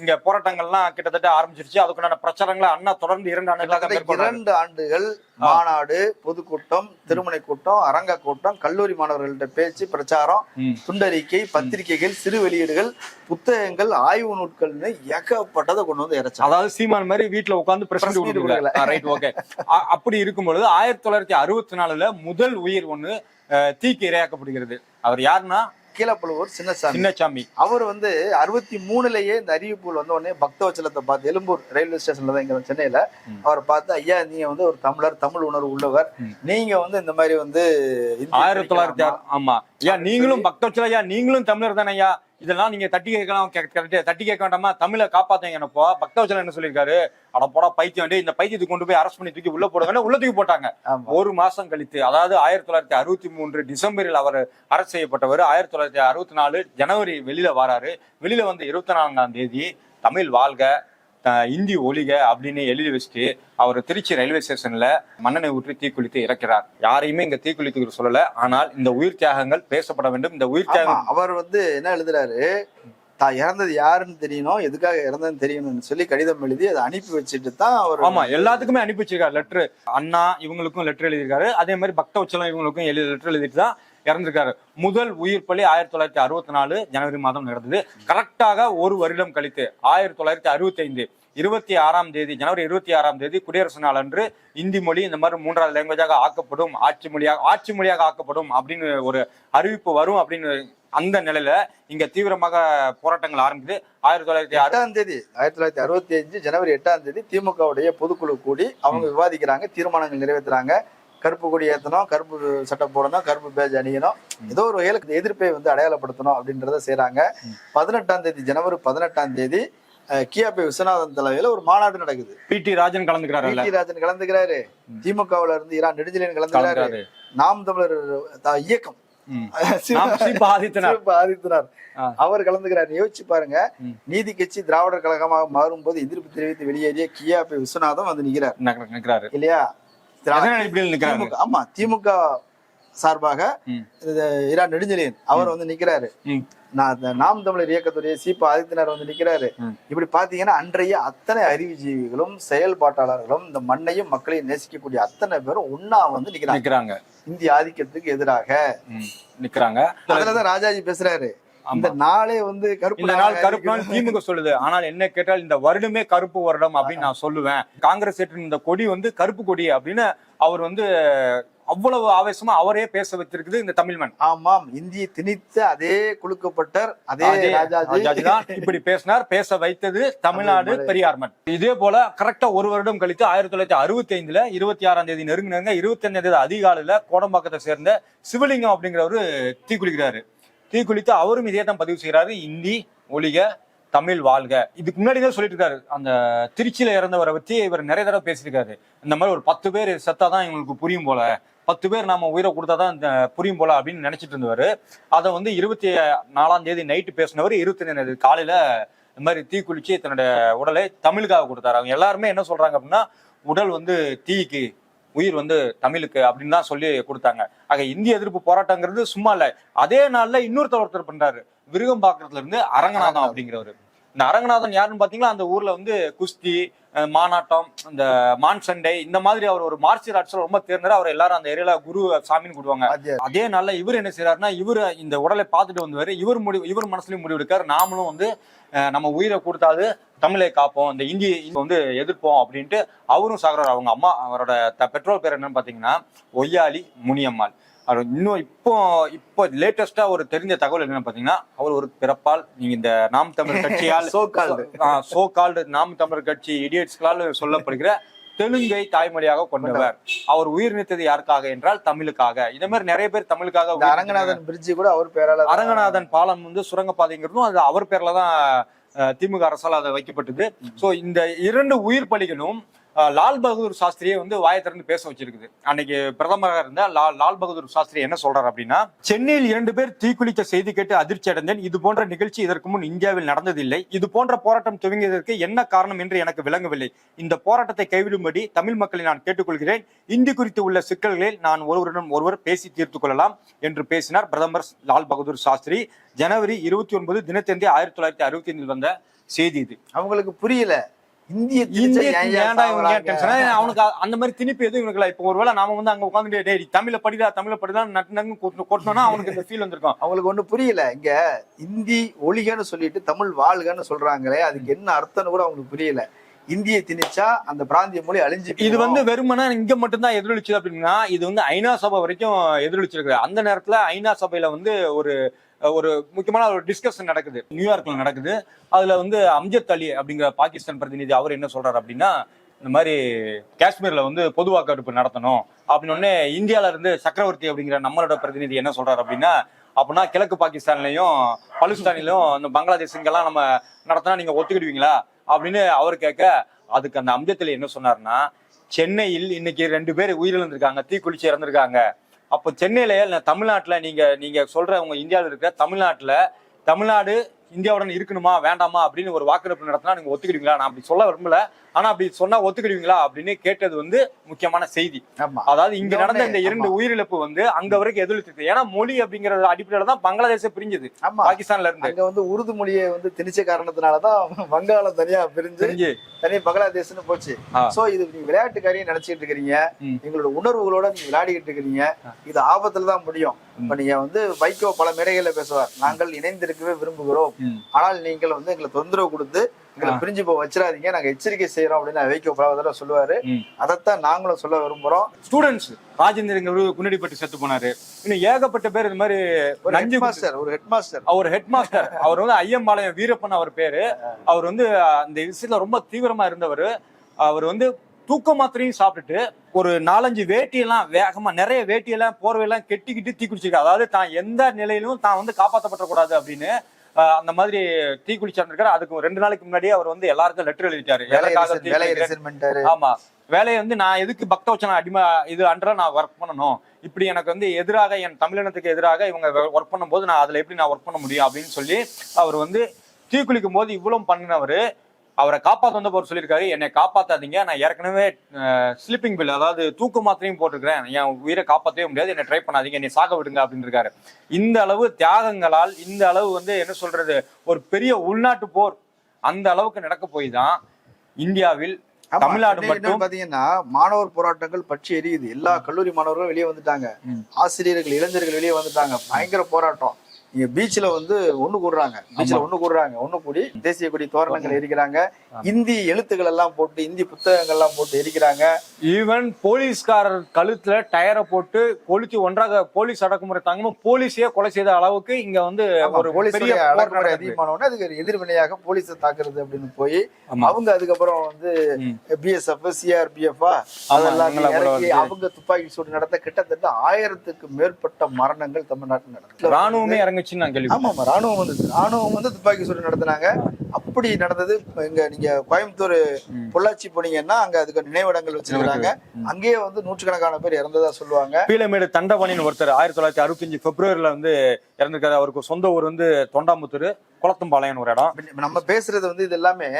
இங்க போராட்டங்கள்லாம் கிட்டத்தட்ட ஆரம்பிச்சிருச்சு. அதுக்குண்டான பிரச்சாரங்களை அண்ணா தொடர்ந்து இரண்டு ஆண்டுகளாக இரண்டு ஆண்டுகள் மாநாடு பொதுக்கூட்டம் திருமணை கூட்டம் அரங்க கூட்டம் கல்லூரி மாணவர்கள்ட்ட பேச்சு பிரச்சாரம். துண்டறிக்கை பத்திரிகைகள் சிறு வெளியீடுகள் புத்தகங்கள் ஆய்வு நூட்கள்னு ஏகப்பட்டதை கொண்டு வந்து இறைச்சாங்க. அதாவது சீமான் மாதிரி வீட்டுல பிரசிடண்ட். ரைட் ஓகே அப்படி இருக்கும் பொழுது ஆயிரத்தி தொள்ளாயிரத்தி அறுபத்தி நாலுல முதல் உயிர் ஒண்ணு தீக்கு இரையாக்கப்படுகிறது. அவர் யாருன்னா கீழப்பழுவூர் சின்னசாமி. சின்னசாமி. அவர் வந்து அறுபத்தி மூணுலயே இந்த அறிவிப்புகள் வந்த உடனே பக்தவச்சலத்தை பார்த்து எழும்பூர் ரயில்வே ஸ்டேஷன்ல தான் இங்க சென்னையில அவரை பார்த்து ஐயா நீங்க வந்து ஒரு தமிழர் தமிழ் உணர்வு உள்ளவர். நீங்க வந்து இந்த மாதிரி வந்து ஆயிரத்தி தொள்ளாயிரத்தி? ஆமா. ஐயா நீங்களும் பக்தவச்சல ஐயா? நீங்களும் தமிழர் தானே ஐயா? இதெல்லாம் நீங்க தட்டி கேட்கலாம் தட்டி கேட்க வேண்டாமா? தமிழை காப்பாத்தீங்க என்னப்போ. பக்தவச்சல என்ன சொல்லியிருக்காரு? அட போடா பைத்தியம் வேண்டிய இந்த பைத்தியத்துக்கு கொண்டு போய் அரெஸ்ட் பண்ணி தூக்கி உள்ள போடுங்க உள்ள தூக்கி போட்டாங்க. ஒரு மாசம் கழித்து அதாவது ஆயிரத்தி தொள்ளாயிரத்தி அறுபத்தி மூன்று டிசம்பரில் அவர் அரசு செய்யப்பட்டவர். ஆயிரத்தி தொள்ளாயிரத்தி அறுபத்தி நாலு ஜனவரி வெளியில வராரு. வெளியில வந்து இருபத்தி நான்காம் தேதி தமிழ் வாழ்க. இந்தி ஒழிக அப்படின்னு எழுதி வச்சுட்டு அவர் திருச்சி ரயில்வே ஸ்டேஷன்ல மண்ணெண்ணை ஊற்றி தீக்குளித்து இறக்கிறார். யாரையுமே இங்க தீக்குளித்து சொல்லல. ஆனால் இந்த உயிர் தியாகங்கள் பேசப்பட வேண்டும். இந்த உயிர் தியாகம் அவர் வந்து என்ன எழுதுறாரு? தான் இறந்தது யாருன்னு தெரியணும். எதுக்காக இறந்ததுன்னு தெரியணும்னு சொல்லி கடிதம் எழுதி அதை அனுப்பி வச்சுட்டு தான் அவர் ஆமா எல்லாத்துக்குமே அனுப்பி வச்சிருக்காரு. லெட்டர் அண்ணா இவங்களுக்கும் லெட்டர் எழுதியிருக்காரு. அதே மாதிரி பக்த உச்சலம் இவங்களுக்கும் எழுதி லெட்டர் எழுதிட்டு தான் இறந்திருக்காரு. முதல் உயிர் பலி ஆயிரத்தி தொள்ளாயிரத்தி அறுபத்தி நாலு ஜனவரி மாதம் நடந்தது. கரெக்டாக ஒரு வருடம் கழித்து ஆயிரத்தி தொள்ளாயிரத்தி அறுபத்தி ஐந்து இருபத்தி ஆறாம் தேதி ஜனவரி இருபத்தி ஆறாம் தேதி குடியரசு நாள் அன்று இந்தி மொழி இந்த மாதிரி மூன்றாவது லாங்குவேஜாக ஆக்கப்படும் ஆட்சி மொழியாக ஆட்சி மொழியாக ஆக்கப்படும் அப்படின்னு ஒரு அறிவிப்பு வரும் அப்படின்னு அந்த நிலையில இங்க தீவிரமாக போராட்டங்கள் ஆரம்பிக்குது. ஆயிரத்தி தொள்ளாயிரத்தி எட்டாம் தேதி ஆயிரத்தி தொள்ளாயிரத்தி அறுபத்தி அஞ்சு ஜனவரி எட்டாம் தேதி திமுகவுடைய பொதுக்குழு கூடி அவங்க விவாதிக்கிறாங்க தீர்மானங்கள் நிறைவேற்றுறாங்க கருப்பு கொடி ஏத்தணும் கருப்பு சட்டை போடணும் கருப்பு பேஜ் அணியணும். ஏதோ ஒரு வகையில எதிர்ப்பை வந்து அடையாளப்படுத்தணும் அப்படின்றத செய்றாங்க. பதினெட்டாம் தேதி ஜனவரி பதினெட்டாம் தேதி கியாபி விஸ்வநாதன் தலைமையில ஒரு மாநாடு நடக்குது. பி டி ராஜன் கலந்துக்கிறாருல்ல டி ராஜன் கலந்துக்கிறாரு. திமுகவுல இருந்து ஈரா நெடுஞ்செழியன் கலந்துக்கிறாரு. கலந்துக்கிறாரு. நாம் தமிழர் இயக்கம். ஆதித்தனார். அவர் கலந்துக்கிறார். யோசிச்சு பாருங்க. நீதி கட்சி திராவிடர் கழகமாக மாறும்போது எதிர்ப்பு தெரிவித்து வெளியேறிய கியாபி விஸ்வநாதன் வந்து நிக்கிறார். நிக்க- நிக்கிறாரு. இல்லையா? ஆமா திமுக சார்பாக இரா நெடுஞ்செழியன் அவர் வந்து நிக்கிறாரு. நாம் தமிழர் இயக்கத்துடைய சீபா ஆதித்தனார் வந்து நிக்கிறாரு. இப்படி பாத்தீங்கன்னா அன்றைய அத்தனை அறிவுஜீவிகளும் செயல்பாட்டாளர்களும் இந்த மண்ணையும் மக்களையும் நேசிக்கக்கூடிய அத்தனை பேரும் ஒன்னா வந்து நிக்கிறாங்க. இந்திய ஆதிக்கத்துக்கு எதிராக. நிக்கிறாங்க. அதுலதான் ராஜாஜி பேசுறாரு. ஆமா. நாளே வந்து கருப்பு இந்த நாள் கருப்பு நாள். திமுக சொல்லுது. ஆனால் என்ன கேட்டால் இந்த வருடமே கருப்பு வருடம் அப்படின்னு நான் சொல்லுவேன். காங்கிரஸ் ஏற்றின இந்த கொடி வந்து கருப்பு கொடி அப்படின்னு அவர் வந்து அவ்வளவு ஆவேசமா அவரே பேச வச்சிருக்குது இந்த தமிழ் மண். ஆமாம். இந்திய திணித்த அதே குழுக்கப்பட்டர் அதே ராஜாஜி. தான் இப்படி பேசினார். பேச வைத்தது தமிழ்நாடு பெரியார் மண். இதே போல கரெக்டா ஒரு வருடம் கழித்து ஆயிரத்தி தொள்ளாயிரத்தி அறுபத்தி ஐந்துல இருபத்தி ஆறாம் தேதி நெருங்கினாங்க இருபத்தி அஞ்சாம் தேதி அதிகாலையில கோடம்பாக்கத்தை சேர்ந்த சிவலிங்கம் அப்படிங்கிறவரு தீக்குளிக்கிறாரு. தீக்குளித்து அவரும் இதே தான் பதிவு செய்கிறாரு. இந்தி ஒழிக தமிழ் வாழ்க. இதுக்கு முன்னாடி தான் சொல்லிட்டு இருக்காரு அந்த திருச்சியில இறந்தவரை பத்தி இவர் நிறைய தடவை பேசியிருக்காரு. இந்த மாதிரி ஒரு பத்து பேர் செத்தாதான் இவங்களுக்கு புரியும் போல. பத்து பேர் நாம உயிரை கொடுத்தாதான் இந்த புரியும் போல அப்படின்னு நினைச்சிட்டு இருந்தவர். அதை வந்து இருபத்தி நாலாம் தேதி நைட்டு பேசினவர் இருபத்தி ரெண்டு காலையில இந்த மாதிரி தீ குளிச்சு தன்னுடைய உடலை தமிழுக்காக கொடுத்தாரு. அவங்க எல்லாருமே என்ன சொல்றாங்க அப்படின்னா உடல் வந்து தீக்கு. உயிர் வந்து தமிழுக்கு அப்படின்னு தான் சொல்லி கொடுத்தாங்க. ஆக இந்திய எதிர்ப்பு போராட்டங்கிறது சும்மா இல்ல. அதே நாள்ல இன்னொருத்தர் ஒருத்தர் பண்றாரு. விருகம்பாக்கத்துல இருந்து அரங்கநாதன். அப்படிங்கிறவர். இந்த அரங்கநாதன் யாருன்னு பாத்தீங்கன்னா அந்த ஊர்ல வந்து குஸ்தி மானாட்டம் இந்த மான் சண்டை இந்த மாதிரி அவர் ஒரு மார்ஷியல் ஆர்ட்ஸ்ல ரொம்ப தேர்ந்தாரு அவர் எல்லாரும் அந்த ஏரியால குரு சாமின்னு கூடுவாங்க அது. நாள்ல இவர் என்ன செய்யறாருன்னா இவர் இந்த உடலை பார்த்துட்டு வந்தவர் இவர் முடிவு இவர் மனசுலயும் முடிவு எடுக்காரு. நாமளும் வந்து அஹ், நம்ம உயிரை கொடுத்தாது தமிழை காப்போம் இந்த இந்தி வந்து எதிர்ப்போம் அப்படின்ட்டு அவரும் சாகுறாரு. அவங்க அம்மா அவரோட பெற்றோர் பேர் என்னன்னு பாத்தீங்கன்னா ஒய்யாளி முனியம்மாள். அவர் இன்னும் இப்போ இப்போ லேட்டஸ்டா ஒரு தெரிஞ்ச தகவல் என்னன்னு பாத்தீங்கன்னா அவர் ஒரு பிறப்பால் நீங்க இந்த நாம் தமிழ் கட்சியால். சோ கால்டு நாம் தமிழர் கட்சி இடியட்ஸ்களால் சொல்லப்படுகிற தெலுங்கை தாய்மொழியாக கொண்டவர். அவர் உயிர் நீத்தது யாருக்காக என்றால் தமிழுக்காக. இதே மாதிரி நிறைய பேர் தமிழுக்காக இந்த அரங்கநாதன் பிரிட்ஜி கூட அவர் பேரால தான் அரங்கநாதன் பாலம் வந்து சுரங்கப்பாதைங்கிறதும் அது அவர் பேர்ல தான் திமுக அரசால் அது வைக்கப்பட்டது. சோ இந்த இரண்டு உயிர் பலிகளும் லால் பகதூர் சாஸ்திரியை வந்து வாயை திறந்து பேச வச்சிருக்குது. அன்னைக்கு பிரதமராக இருந்த லால் லால் பகதூர் சாஸ்திரி என்ன சொல்றாரு அப்படின்னா சென்னையில் இரண்டு பேர் தீக்குளித்த செய்தி கேட்டு அதிர்ச்சி அடைந்தேன். இது போன்ற நிகழ்ச்சி இதற்கு முன் இந்தியாவில் நடந்ததில்லை. இது போன்ற போராட்டம் துவங்கியதற்கு என்ன காரணம் என்று எனக்கு விளங்கவில்லை. இந்த போராட்டத்தை கைவிடும்படி தமிழ் மக்களை நான் கேட்டுக்கொள்கிறேன். இந்தி குறித்து உள்ள சிக்கல்களில் நான் ஒருவருடன் ஒருவர் பேசி தீர்த்து கொள்ளலாம் என்று பேசினார் பிரதமர் லால் பகதூர் சாஸ்திரி. ஜனவரி இருபத்தி ஒன்பது தினத்தந்தி ஆயிரத்தி தொள்ளாயிரத்தி அறுபத்தி ஐந்தில் வந்த செய்தி இது. அவங்களுக்கு புரியல. இந்திய அவனுக்கு அந்த மாதிரி திணிப்பு எதுவும் இவனுக்கு. இப்போ ஒருவேளை நாம வந்து அங்க உட்காந்துட்டு டேய் தமிழ படிடா தமிழ படிடா நட்டு நங்கு கொட்டணும்னா அவனுக்கு இந்த ஃபீல் வந்திருக்கும். அவங்களுக்கு ஒண்ணு புரியல. இங்க இந்தி ஒழிகன்னு சொல்லிட்டு தமிழ் வாழ்கன்னு சொல்றாங்களே அதுக்கு என்ன அர்த்தம்னு கூட அவங்களுக்கு புரியல. இந்தியை திணிச்சா அந்த பிராந்திய மொழி அழிஞ்சு இது வந்து வெறுமனா இங்க மட்டும்தான் எதிரொலிச்சது அப்படின்னா இது வந்து ஐநா சபை வரைக்கும் எதிரொலிச்சிருக்கு அந்த நேரத்துல ஐநா சபையில வந்து ஒரு ஒரு முக்கியமான ஒரு டிஸ்கஷன் நடக்குது. நியூயார்க்ல நடக்குது. அதுல வந்து அம்ஜத் அலி அப்படிங்கிற பாகிஸ்தான் பிரதிநிதி அவர் என்ன சொல்றாரு அப்படின்னா இந்த மாதிரி காஷ்மீர்ல வந்து பொது வாக்கெடுப்பு நடத்தணும். அப்படின்னு இந்தியால இருந்து சக்கரவர்த்தி அப்படிங்கிற நம்மளோட பிரதிநிதி என்ன சொல்றாரு அப்படின்னா அப்படின்னா கிழக்கு பாகிஸ்தான்லயும் பலுஸ்தானிலையும் இந்த பங்களாதேஷங்கெல்லாம் நம்ம நடத்தினா நீங்க ஒத்துக்கிடுவீங்களா? அப்படின்னு அவர் கேட்க அதுக்கு அந்த அம்ஜத்தில் என்ன சொன்னார்னா சென்னையில் இன்னைக்கு ரெண்டு பேர் உயிரிழந்திருக்காங்க தீக்குளிச்சு இறந்திருக்காங்க. அப்போ சென்னையில தமிழ்நாட்டில்? நீங்கள் நீங்கள் சொல்கிற உங்கள் இந்தியாவில் இருக்கிற தமிழ்நாட்டில் தமிழ்நாடு இந்தியாவுடன் இருக்கணுமா வேண்டாமா அப்படின்னு ஒரு வாக்கெடுப்பு நடத்தினா நீங்க ஒத்துக்கிடுவீங்களா? நான் அப்படி சொல்ல விரும்பல. ஆனா அப்படி சொன்னா ஒத்துக்கிடுவீங்களா அப்படின்னு கேட்டது வந்து முக்கியமான செய்தி. அதாவது இங்க நடந்த இந்த இரண்டு. உயிரிழப்பு வந்து அங்க வரைக்கும் எதிர்த்து ஏன்னா மொழி அப்படிங்கிற அடிப்படையில தான் பங்களாதேஷ பிரிஞ்சது. பாகிஸ்தான்ல இருந்து. அங்க வந்து உருது மொழியை வந்து திணிச்ச காரணத்தினாலதான் வங்காளம் தனியா பிரிஞ்சு தெரிஞ்சு தனி பங்களாதேஷ்னு போச்சு. சோ இது நீங்க விளையாட்டுக்காரியும் நினைச்சிட்டு இருக்கிறீங்க. எங்களோட உணர்வுகளோட நீங்க விளையாடிக்கிட்டு இருக்கிறீங்க. இது ஆபத்துல தான் முடியும். இப்ப நீங்க வந்து வைகோ பல மேடைகள்ல பேசுவார். நாங்கள் இணைந்திருக்கவே விரும்புகிறோம். ஆனால் நீங்கள் வந்து எங்களை தொந்தரவு கொடுத்து எங்களை. பிரிஞ்சு போக வச்சிடாதீங்க. நாங்க எச்சரிக்கை செய்யறோம் அப்படின்னு வைகோ பல தடவை சொல்லுவாரு. அதைத்தான் நாங்களும் சொல்ல விரும்புறோம். ஸ்டூடெண்ட்ஸ் ராஜேந்திரங்க குன்னடிப்பட்டு செத்து போனாரு. இன்னும் ஏகப்பட்ட பேர் இந்த மாதிரி ஒரு குடிச்சு- மாஸ்டர் ஒரு ஹெட் மாஸ்டர் அவர் ஹெட் மாஸ்டர் அவர் வந்து ஐயம்பாளையம் வீரப்பன் அவர் பேரு. அவர் வந்து அந்த விஷயத்துல ரொம்ப தீவிரமா இருந்தவர். அவர் வந்து தூக்க மாத்திரையும் சாப்பிட்டுட்டு ஒரு நாலஞ்சு வேட்டியெல்லாம் வேகமா நிறைய வேட்டியெல்லாம் போர்வையெல்லாம் கெட்டிக்கிட்டு தீ குடிச்சிருக்காரு அதாவது தான் எந்த நிலையிலும் தான் வந்து காப்பாற்றப்படக்கூடாது அப்படின்னு அந்த மாதிரி தீ குளிச்சிருந்திருக்காரு அதுக்கு ரெண்டு நாளைக்கு முன்னாடியே அவர் வந்து எல்லாருக்கும் லெட்டர் எழுதிட்டாரு. ஆமா. வேலையை வந்து நான் எதுக்கு பக்த வச்சன அடிமை இது அன்றா நான் ஒர்க் பண்ணணும். இப்படி எனக்கு வந்து எதிராக என் தமிழினத்துக்கு எதிராக இவங்க ஒர்க் பண்ணும்போது நான் அதுல எப்படி நான் ஒர்க் பண்ண முடியும் அப்படின்னு சொல்லி அவர் வந்து தீக்குளிக்கும் போது இவ்வளவு பண்ணினவர். அவரை காப்பாத்த வந்தப்ப அவர் சொல்லியிருக்காரு. என்னை காப்பாத்தாதீங்க. நான் ஏற்கனவே ஸ்லீப்பிங் பில் அதாவது தூக்க மாத்திரையும் போட்டிருக்கிறேன். என் உயிரை காப்பாற்றவே முடியாது. என்னை ட்ரை பண்ணாதீங்க. என்னை சாக விடுங்க அப்படின்னு இருக்காரு. இந்த அளவு தியாகங்களால் இந்த அளவு வந்து என்ன சொல்றது? ஒரு பெரிய உள்நாட்டு போர் அந்த அளவுக்கு நடக்க போய் தான் இந்தியாவில் தமிழ்நாடு மட்டும் பாத்தீங்கன்னா மாணவர் போராட்டங்கள் பற்றி எரியுது. எல்லா கல்லூரி மாணவர்களும் வெளியே வந்துட்டாங்க. ஆசிரியர்கள் இளைஞர்கள் வெளியே வந்துட்டாங்க. பயங்கர போராட்டம். இங்க பீச்ல வந்து ஒண்ணு கூடுறாங்க. பீச்ல ஒண்ணு கூடுறாங்க. ஒண்ணு கூடி தேசிய கொடி தோரணங்கள் எரிக்கிறாங்க. இந்தி எழுத்துக்கள் எல்லாம் போட்டு இந்தி புத்தகங்கள் எல்லாம் போட்டு எரிக்கிறாங்க. ஈவன் போலீஸ்காரர் கழுத்துல டயரை போட்டு கொளுத்தி ஒன்றாக போலீஸ் அடக்குமுறை தாங்காம போலீஸே கொலை செய்த அளவுக்கு இங்க வந்து ஒரு போலீஸ் அடக்குமுறை நடக்குது. அதிகமானோடனே அதுக்கு எதிர்வினையாக போலீஸை தாக்குறது அப்படின்னு போய். அவங்க அதுக்கப்புறம் வந்து. பிஎஸ்எஃப் சிஆர்பிஎஃப் ஆமா, அதெல்லாம் அவங்க துப்பாக்கி சூடு நடத்த கிட்டத்தட்ட ஆயிரத்துக்கு மேற்பட்ட மரணங்கள் தமிழ்நாட்டில் நடந்தது ராணுவமே இறங்குச்சுன்னு நான் கேள்வி ஆமா ஆமா ராணுவம் வந்து ராணுவம் வந்து துப்பாக்கி சூடு நடத்தினாங்க. அப்படி நடந்தது இங்க நீங்க கோயம்புத்தூர். பொள்ளாச்சி போனீங்கன்னா அங்க அதுக்கு நினைவிடங்கள் வச்சிருக்காங்க அங்கேயே வந்து நூற்றுக்கணக்கான பேர் இறந்ததா சொல்லுவாங்க. பீலமேடு தண்டபாணின்னு ஒருத்தர் ஆயிரத்தி தொள்ளாயிரத்தி அறுபத்தஞ்சு பிப்ரவரியில வந்து இறந்திருக்காரு. அவருக்கு சொந்த ஊர் வந்து தொண்டாமுத்தூர் குளத்தும்பாளையம்னு ஒரு இடம். நம்ம பேசுறது வந்து இது எல்லாமே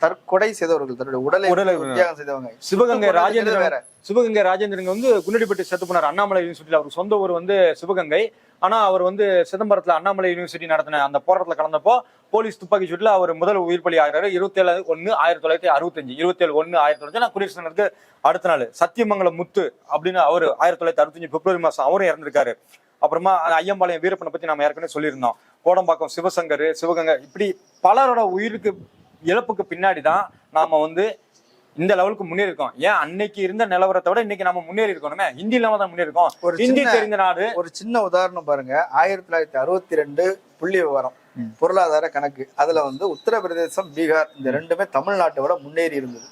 தற்கொலை செய்தவர்கள் தன்னுடைய உடலை உடலை- தியாகம் செய்தவங்க. சிவகங்கை ராஜேந்திரன் வேற. சிவகங்கை ராஜேந்திரன் வந்து குன்னடிப்பட்டு செத்து போனார் அண்ணாமலை யூனிவர்சிட்டியில் அவருக்கு சொந்த ஊர் வந்து சிவகங்கை. ஆனா அவர் வந்து சிதம்பரத்துல அண்ணாமலை யூனிவர்சிட்டி நடத்தின அந்த போராட்டத்துல கலந்தப்போ போலீஸ் துப்பாக்கி சூட்டில் அவர் முதல் உயிர் பலி ஆகிறாரு இருபத்தேழு ஒன்னு ஆயிரத்தி தொள்ளாயிரத்தி அறுபத்தஞ்சு. இருபத்தேழு ஒன்னு ஆயிரத்தி தொள்ளாயிரத்தி குடியரசு தினத்துக்கு அடுத்த நாள் சத்தியமங்கலம் முத்து அப்படின்னு அவர் ஆயிரத்தி தொள்ளாயிரத்தி அறுபத்தஞ்சு பிப்ரவரி மாசம் அவரும் இறந்திருக்காரு. அப்புறமா ஐயம்பாளையம் வீரப்பனை பத்தி நம்ம ஏற்கனவே சொல்லியிருந்தோம். கோடம்பாக்கம் சிவசங்கர் சிவகங்கை இப்படி பலரோட உயிருக்கு இழப்புக்கு பின்னாடி தான் நாம வந்து இந்த லெவலுக்கு முன்னேறி இருக்கோம் ஏன்? அன்னைக்கு இருந்த நிலவரத்தை விட இன்னைக்கு நம்ம முன்னேறி இருக்கணுமே. ஹிந்தி இல்லாம தான் முன்னேறி இருக்கோம் ஒரு ஹிந்தி தெரிந்த நாடு. ஒரு சின்ன உதாரணம் பாருங்க. ஆயிரத்தி தொள்ளாயிரத்தி அறுபத்தி ரெண்டு புள்ளி விவரம். பொருளாதார கணக்கு அதுல வந்து உத்தரப்பிரதேசம் பீகார் இந்த ரெண்டுமே தமிழ்நாட்டை விட முன்னேறி இருந்தது.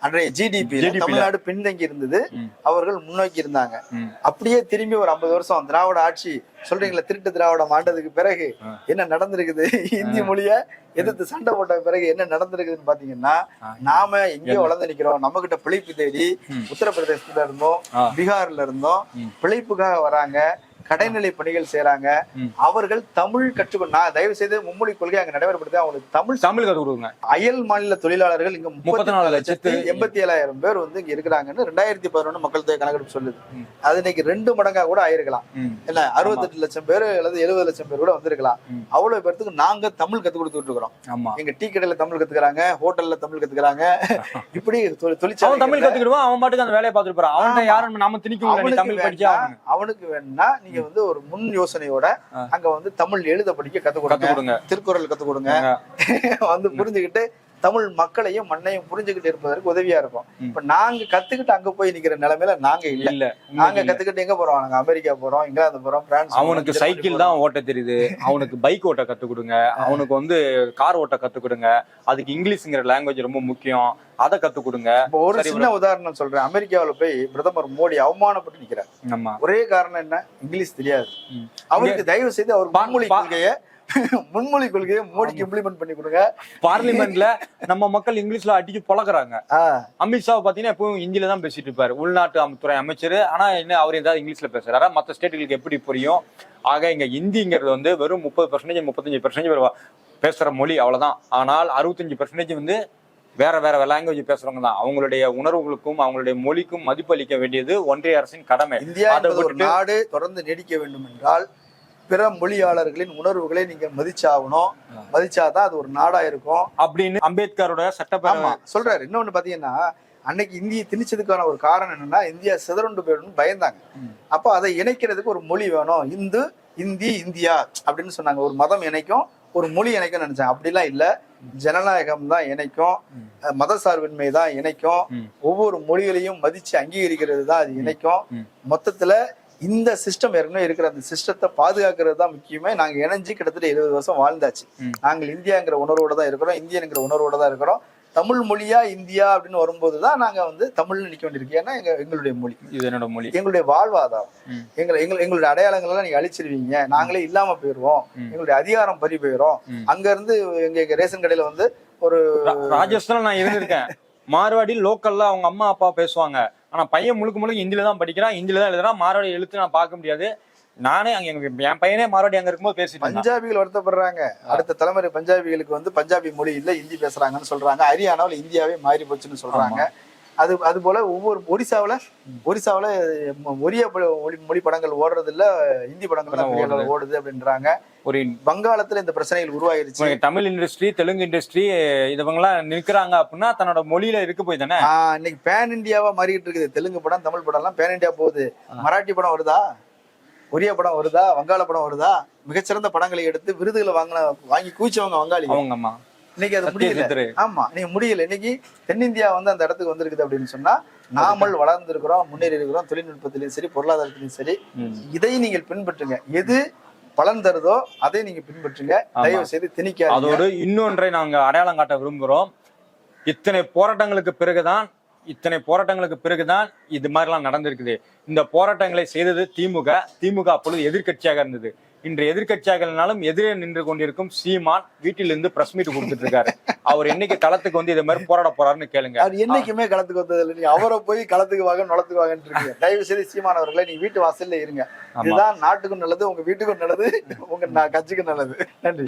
அன்றைய ஜிடிபி. தமிழ்நாடு பின்தங்கி இருந்தது. அவர்கள் முன்னோக்கி இருந்தாங்க. அப்படியே திரும்பி ஒரு ஐம்பது வருஷம் திராவிட ஆட்சி சொல்றீங்களா திருட்டு திராவிடம் ஆண்டதுக்கு பிறகு. என்ன நடந்திருக்குது இந்தி மொழிய எதிர்த்து சண்டை போட்ட பிறகு என்ன நடந்திருக்குதுன்னு பாத்தீங்கன்னா. நாம எங்கேயோ வளர்ந்து நிக்கிறோம் நம்ம கிட்ட பிழைப்பு தேடி. உத்தரப்பிரதேசத்துல இருந்தோம். பீகார்ல இருந்தோம். பிழைப்புக்காக வராங்க கடைநிலை பணிகள் செய்யறாங்க. அவர்கள் தமிழ் கற்றுக்கொண்டு நான் தயவு செய்து மும்மொழி கொள்கை அங்க நடைமுறைப்படுத்தி அவங்களுக்கு தமிழ் தமிழ் கத்து கொடுங்க. அயல் மாநில தொழிலாளர்கள் இங்க முப்பத்தி நாலு லட்சத்து எண்பத்தி ஏழாயிரம் பேர் வந்து இங்க இருக்கிறாங்கன்னு ரெண்டாயிரத்தி பதினொன்னு மக்கள் தொகை கணக்கெடுப்பு சொல்லுது. அது இன்னைக்கு ரெண்டு மடங்கா கூட ஆயிருக்கலாம். இல்ல அறுபத்தெட்டு லட்சம் பேர் அல்லது எழுபது லட்சம் பேர் கூட வந்திருக்கலாம். அவ்வளவு பேர்த்துக்கு நாங்க தமிழ் கத்து கொடுத்துட்டு இருக்கிறோம். எங்க டீ கடையில தமிழ் கத்துக்கிறாங்க ஹோட்டல்ல தமிழ் கத்துக்கிறாங்க. இப்படி தொழிற்சாலை தமிழ் கத்துக்கிடுவான் அவன் பாட்டுக்கு அந்த வேலையை பார்த்துட்டு போறான். அவன். யாரும் நாம திணிக்க தமிழ் படிச்சா அவனுக்கு வேணா நீங்க வந்து ஒரு முன் யோசனையோட. அங்க வந்து தமிழ் எழுத படிக்க கத்து கொடுங்க. திருக்குறள் கத்து கொடுங்க. வந்து புரிஞ்சுக்கிட்டு தமிழ் மக்களையும் மண்ணையும் புரிஞ்சுக்கிட்டு இருப்பதற்கு உதவியா இருக்கும். இப்ப நாங்க கத்துக்கிட்டு அங்க போய் நிக்கிற நிலைமையில நாங்க இல்ல. இல்ல நாங்க. கத்துக்கிட்டு எங்க போறோம்? நாங்க அமெரிக்கா போறோம் இங்கிலாந்து போறோம் பிரான்ஸ் அவனுக்கு சைக்கிள். தான் ஓட்ட தெரியுது. அவனுக்கு பைக் ஓட்ட கத்து கொடுங்க. அவனுக்கு வந்து கார் ஓட்ட கத்து கொடுங்க. அதுக்கு இங்கிலீஷ்ங்கிற லாங்குவேஜ் ரொம்ப முக்கியம். அதை கத்து கொடுங்க. ஒரு சின்ன உதாரணம் சொல்றேன். அமெரிக்காவுல போய் பிரதமர் மோடி அவமானப்பட்டு நிக்கிறார். ஒரே காரணம் என்ன? இங்கிலீஷ் தெரியாது. அவருக்கு தயவு செய்து முன்மொழி பா- கொள்கைய முன்மொழி கொள்கையை மோடிக்கு இம்ப்ளிமெண்ட் பண்ணி கொடுங்க. பார்லிமெண்ட்ல நம்ம மக்கள் இங்கிலீஷ்ல அடிச்சு பழகுறாங்க அமித்ஷா பாத்தீங்கன்னா எப்பவும் ஹிந்தில தான் பேசிட்டு இருப்பாரு. உள்நாட்டு துறை அமைச்சர். ஆனா என்ன அவர் ஏதாவது இங்கிலீஷ்ல பேசுறாரா? மத்த ஸ்டேட்டுகளுக்கு எப்படி புரியும்? ஆக இங்க ஹிந்திங்கிறது வந்து வெறும் முப்பது பர்சன்டேஜ் முப்பத்தஞ்சு பர்சன்டேஜ் பேசுற மொழி அவ்வளவுதான். ஆனால் அறுபத்தஞ்சு பர்சன்டேஜ் வந்து வேற வேற லாங்குவேஜ் பேசுறவங்க தான். அவங்களுடைய உணர்வுகளுக்கும் அவங்களுடைய மொழிக்கும் மதிப்பளிக்க வேண்டியது ஒன்றிய அரசின் கடமை. இந்தியா நாடு தொடர்ந்து நீடிக்க வேண்டும் என்றால் பிற மொழியாளர்களின் உணர்வுகளை நீங்க மதிச்சாகணும். மதிச்சாதான் அது ஒரு நாடா இருக்கும். அப்படின்னு அம்பேத்கரோட சட்டப்பேரவை சொல்றாரு. இன்னொன்னு பாத்தீங்கன்னா அன்னைக்கு இந்தியை திணிச்சதுக்கான ஒரு காரணம் என்னன்னா இந்தியா சிதறுண்டு போயிடும்னு பயந்தாங்க. அப்போ அதை இணைக்கிறதுக்கு ஒரு மொழி வேணும். இந்து இந்தி இந்தியா அப்படின்னு சொன்னாங்க. ஒரு மதம் இணைக்கும் ஒரு மொழி இணைக்கும் நினைச்சாங்க. அப்படிலாம் இல்ல. ஜனநாயகம் தான் இணைக்கும். ம். அஹ் மதசார்பின்மை தான் இணைக்கும். ஒவ்வொரு மொழிகளையும் மதிச்சு அங்கீகரிக்கிறது தான் அது இணைக்கும். மொத்தத்துல இந்த சிஸ்டம் ஏற்கனவே இருக்கிற அந்த சிஸ்டத்தை பாதுகாக்கிறது தான் முக்கியமே. நாங்க இணைஞ்சு கிட்டத்தட்ட எழுபது வருஷம் வாழ்ந்தாச்சு. நாங்கள் இந்தியாங்கிற உணர்வோட தான் இருக்கிறோம். இந்தியனுங்கிற உணர்வோட தான் இருக்கிறோம். தமிழ் மொழியா இந்தியா அப்படின்னு வரும்போது தான் நாங்க வந்து தமிழ்ல நிக்க வேண்டியிருக்கு. ஏன்னா எங்க எங்களுடைய மொழி. இது என்னோட மொழி. எங்களுடைய வாழ்வாதாரம். எங்களை எங்கள் எங்களுடைய அடையாளங்கள் எல்லாம் நீங்க அழிச்சிருவீங்க. நாங்களே இல்லாம போயிடுவோம் ம். எங்களுடைய அதிகாரம் பறி போயிடும். அங்க இருந்து எங்க எங்க ரேஷன் கடையில வந்து ஒரு ராஜஸ்தான் நான் இருந்திருக்கேன். மார்வாடி லோக்கல்ல அவங்க அம்மா அப்பா பேசுவாங்க. ஆனா பையன் முழுக்க முழுக்க ஹிந்தில தான் படிக்கிறான். ஹிந்தில தான் எழுதுறான். மார்வாடி எழுத்து நான் பார்க்க முடியாது. நானே அங்க எங்க என் பையனே மார்வாடி அங்க இருக்கும்போது பேசிட்டு. பஞ்சாபிகள் வருத்தப்படுறாங்க. அடுத்த தலைமுறை பஞ்சாபிகளுக்கு வந்து பஞ்சாபி மொழி இல்ல ஹிந்தி பேசுறாங்கன்னு சொல்றாங்க. ஹரியானாவில் இந்தியாவே மாறி போச்சுன்னு சொல்றாங்க அது அது போல ஒவ்வொரு ஒரிசாவுல ஒரிசாவுல ஒரிய ஒளி- மொழி படங்கள் ஓடுறது இல்ல ஹிந்தி படங்கள் தான் ஓடுது. அப்படின்றாங்க. ஒரு வங்காளத்துல இந்த பிரச்சனைகள் உருவாயிருச்சு தமிழ் இண்டஸ்ட்ரி தெலுங்கு இண்டஸ்ட்ரி இதவங்கலாம் நிற்கிறாங்க அப்படின்னா தன்னோட மொழியில இருக்க போய் தானே? இன்னைக்கு பேன் இந்தியாவா மாறிட்டு இருக்குது. தெலுங்கு படம் தமிழ் படம் எல்லாம் பேன் இந்தியா போகுது. மராட்டி படம் வருதா? ஒரியா படம் வருதா? வங்காள படம் வருதா? மிகச்சிறந்த படங்களை எடுத்து விருதுகளை வாங்கின வாங்கி கூச்சவங்க வங்காளி அவங்க அம்மா இன்னைக்கு அது முடியல. ஆமா நீங்க முடியல. இன்னைக்கு தென்னிந்தியா வந்து அந்த இடத்துக்கு வந்திருக்குது அப்படின்னு சொன்னா நாமல் வளர்ந்திருக்கிறோம் முன்னேறி இருக்கிறோம் தொழில்நுட்பத்திலையும் சரி பொருளாதாரத்திலையும் சரி. இதை நீங்கள் பின்பற்றுங்க. எது பலன் தருதோ அதை நீங்க பின்பற்றுங்க. தயவு செய்து திணிக்காதீங்க. அதோடு இன்னொன்றை நாங்க அடையாளம் காட்ட விரும்புகிறோம் இத்தனை போராட்டங்களுக்கு பிறகுதான் இத்தனை போராட்டங்களுக்கு பிறகுதான் இது மாதிரிலாம் நடந்திருக்குது. இந்த போராட்டங்களை செய்தது திமுக. திமுக அப்பொழுது எதிர்க்கட்சியாக இருந்தது. இன்று எதிர்க்கட்சியாக இல்லைனாலும் எதிரே நின்று கொண்டிருக்கும் சீமான் வீட்டிலிருந்து பிரஸ் மீட் கொடுத்துட்டு இருக்காரு அவர் என்னைக்கு களத்துக்கு வந்து இது மாதிரி போராட போறாருன்னு கேளுங்க. அவர் என்னைக்குமே களத்துக்கு வந்தது இல்லை நீங்க அவரை போய் களத்துக்கு வாங்க நுளத்துக்கு வாங்கன்னு இருக்கீங்க. தயவு செய்து சீமானவர்களை நீங்க வீட்டு வாசல்ல இருங்க. இதுதான் நாட்டுக்கும் நல்லது உங்க வீட்டுக்கும் நல்லது உங்க நா- கட்சிக்கும் நல்லது. நன்றி.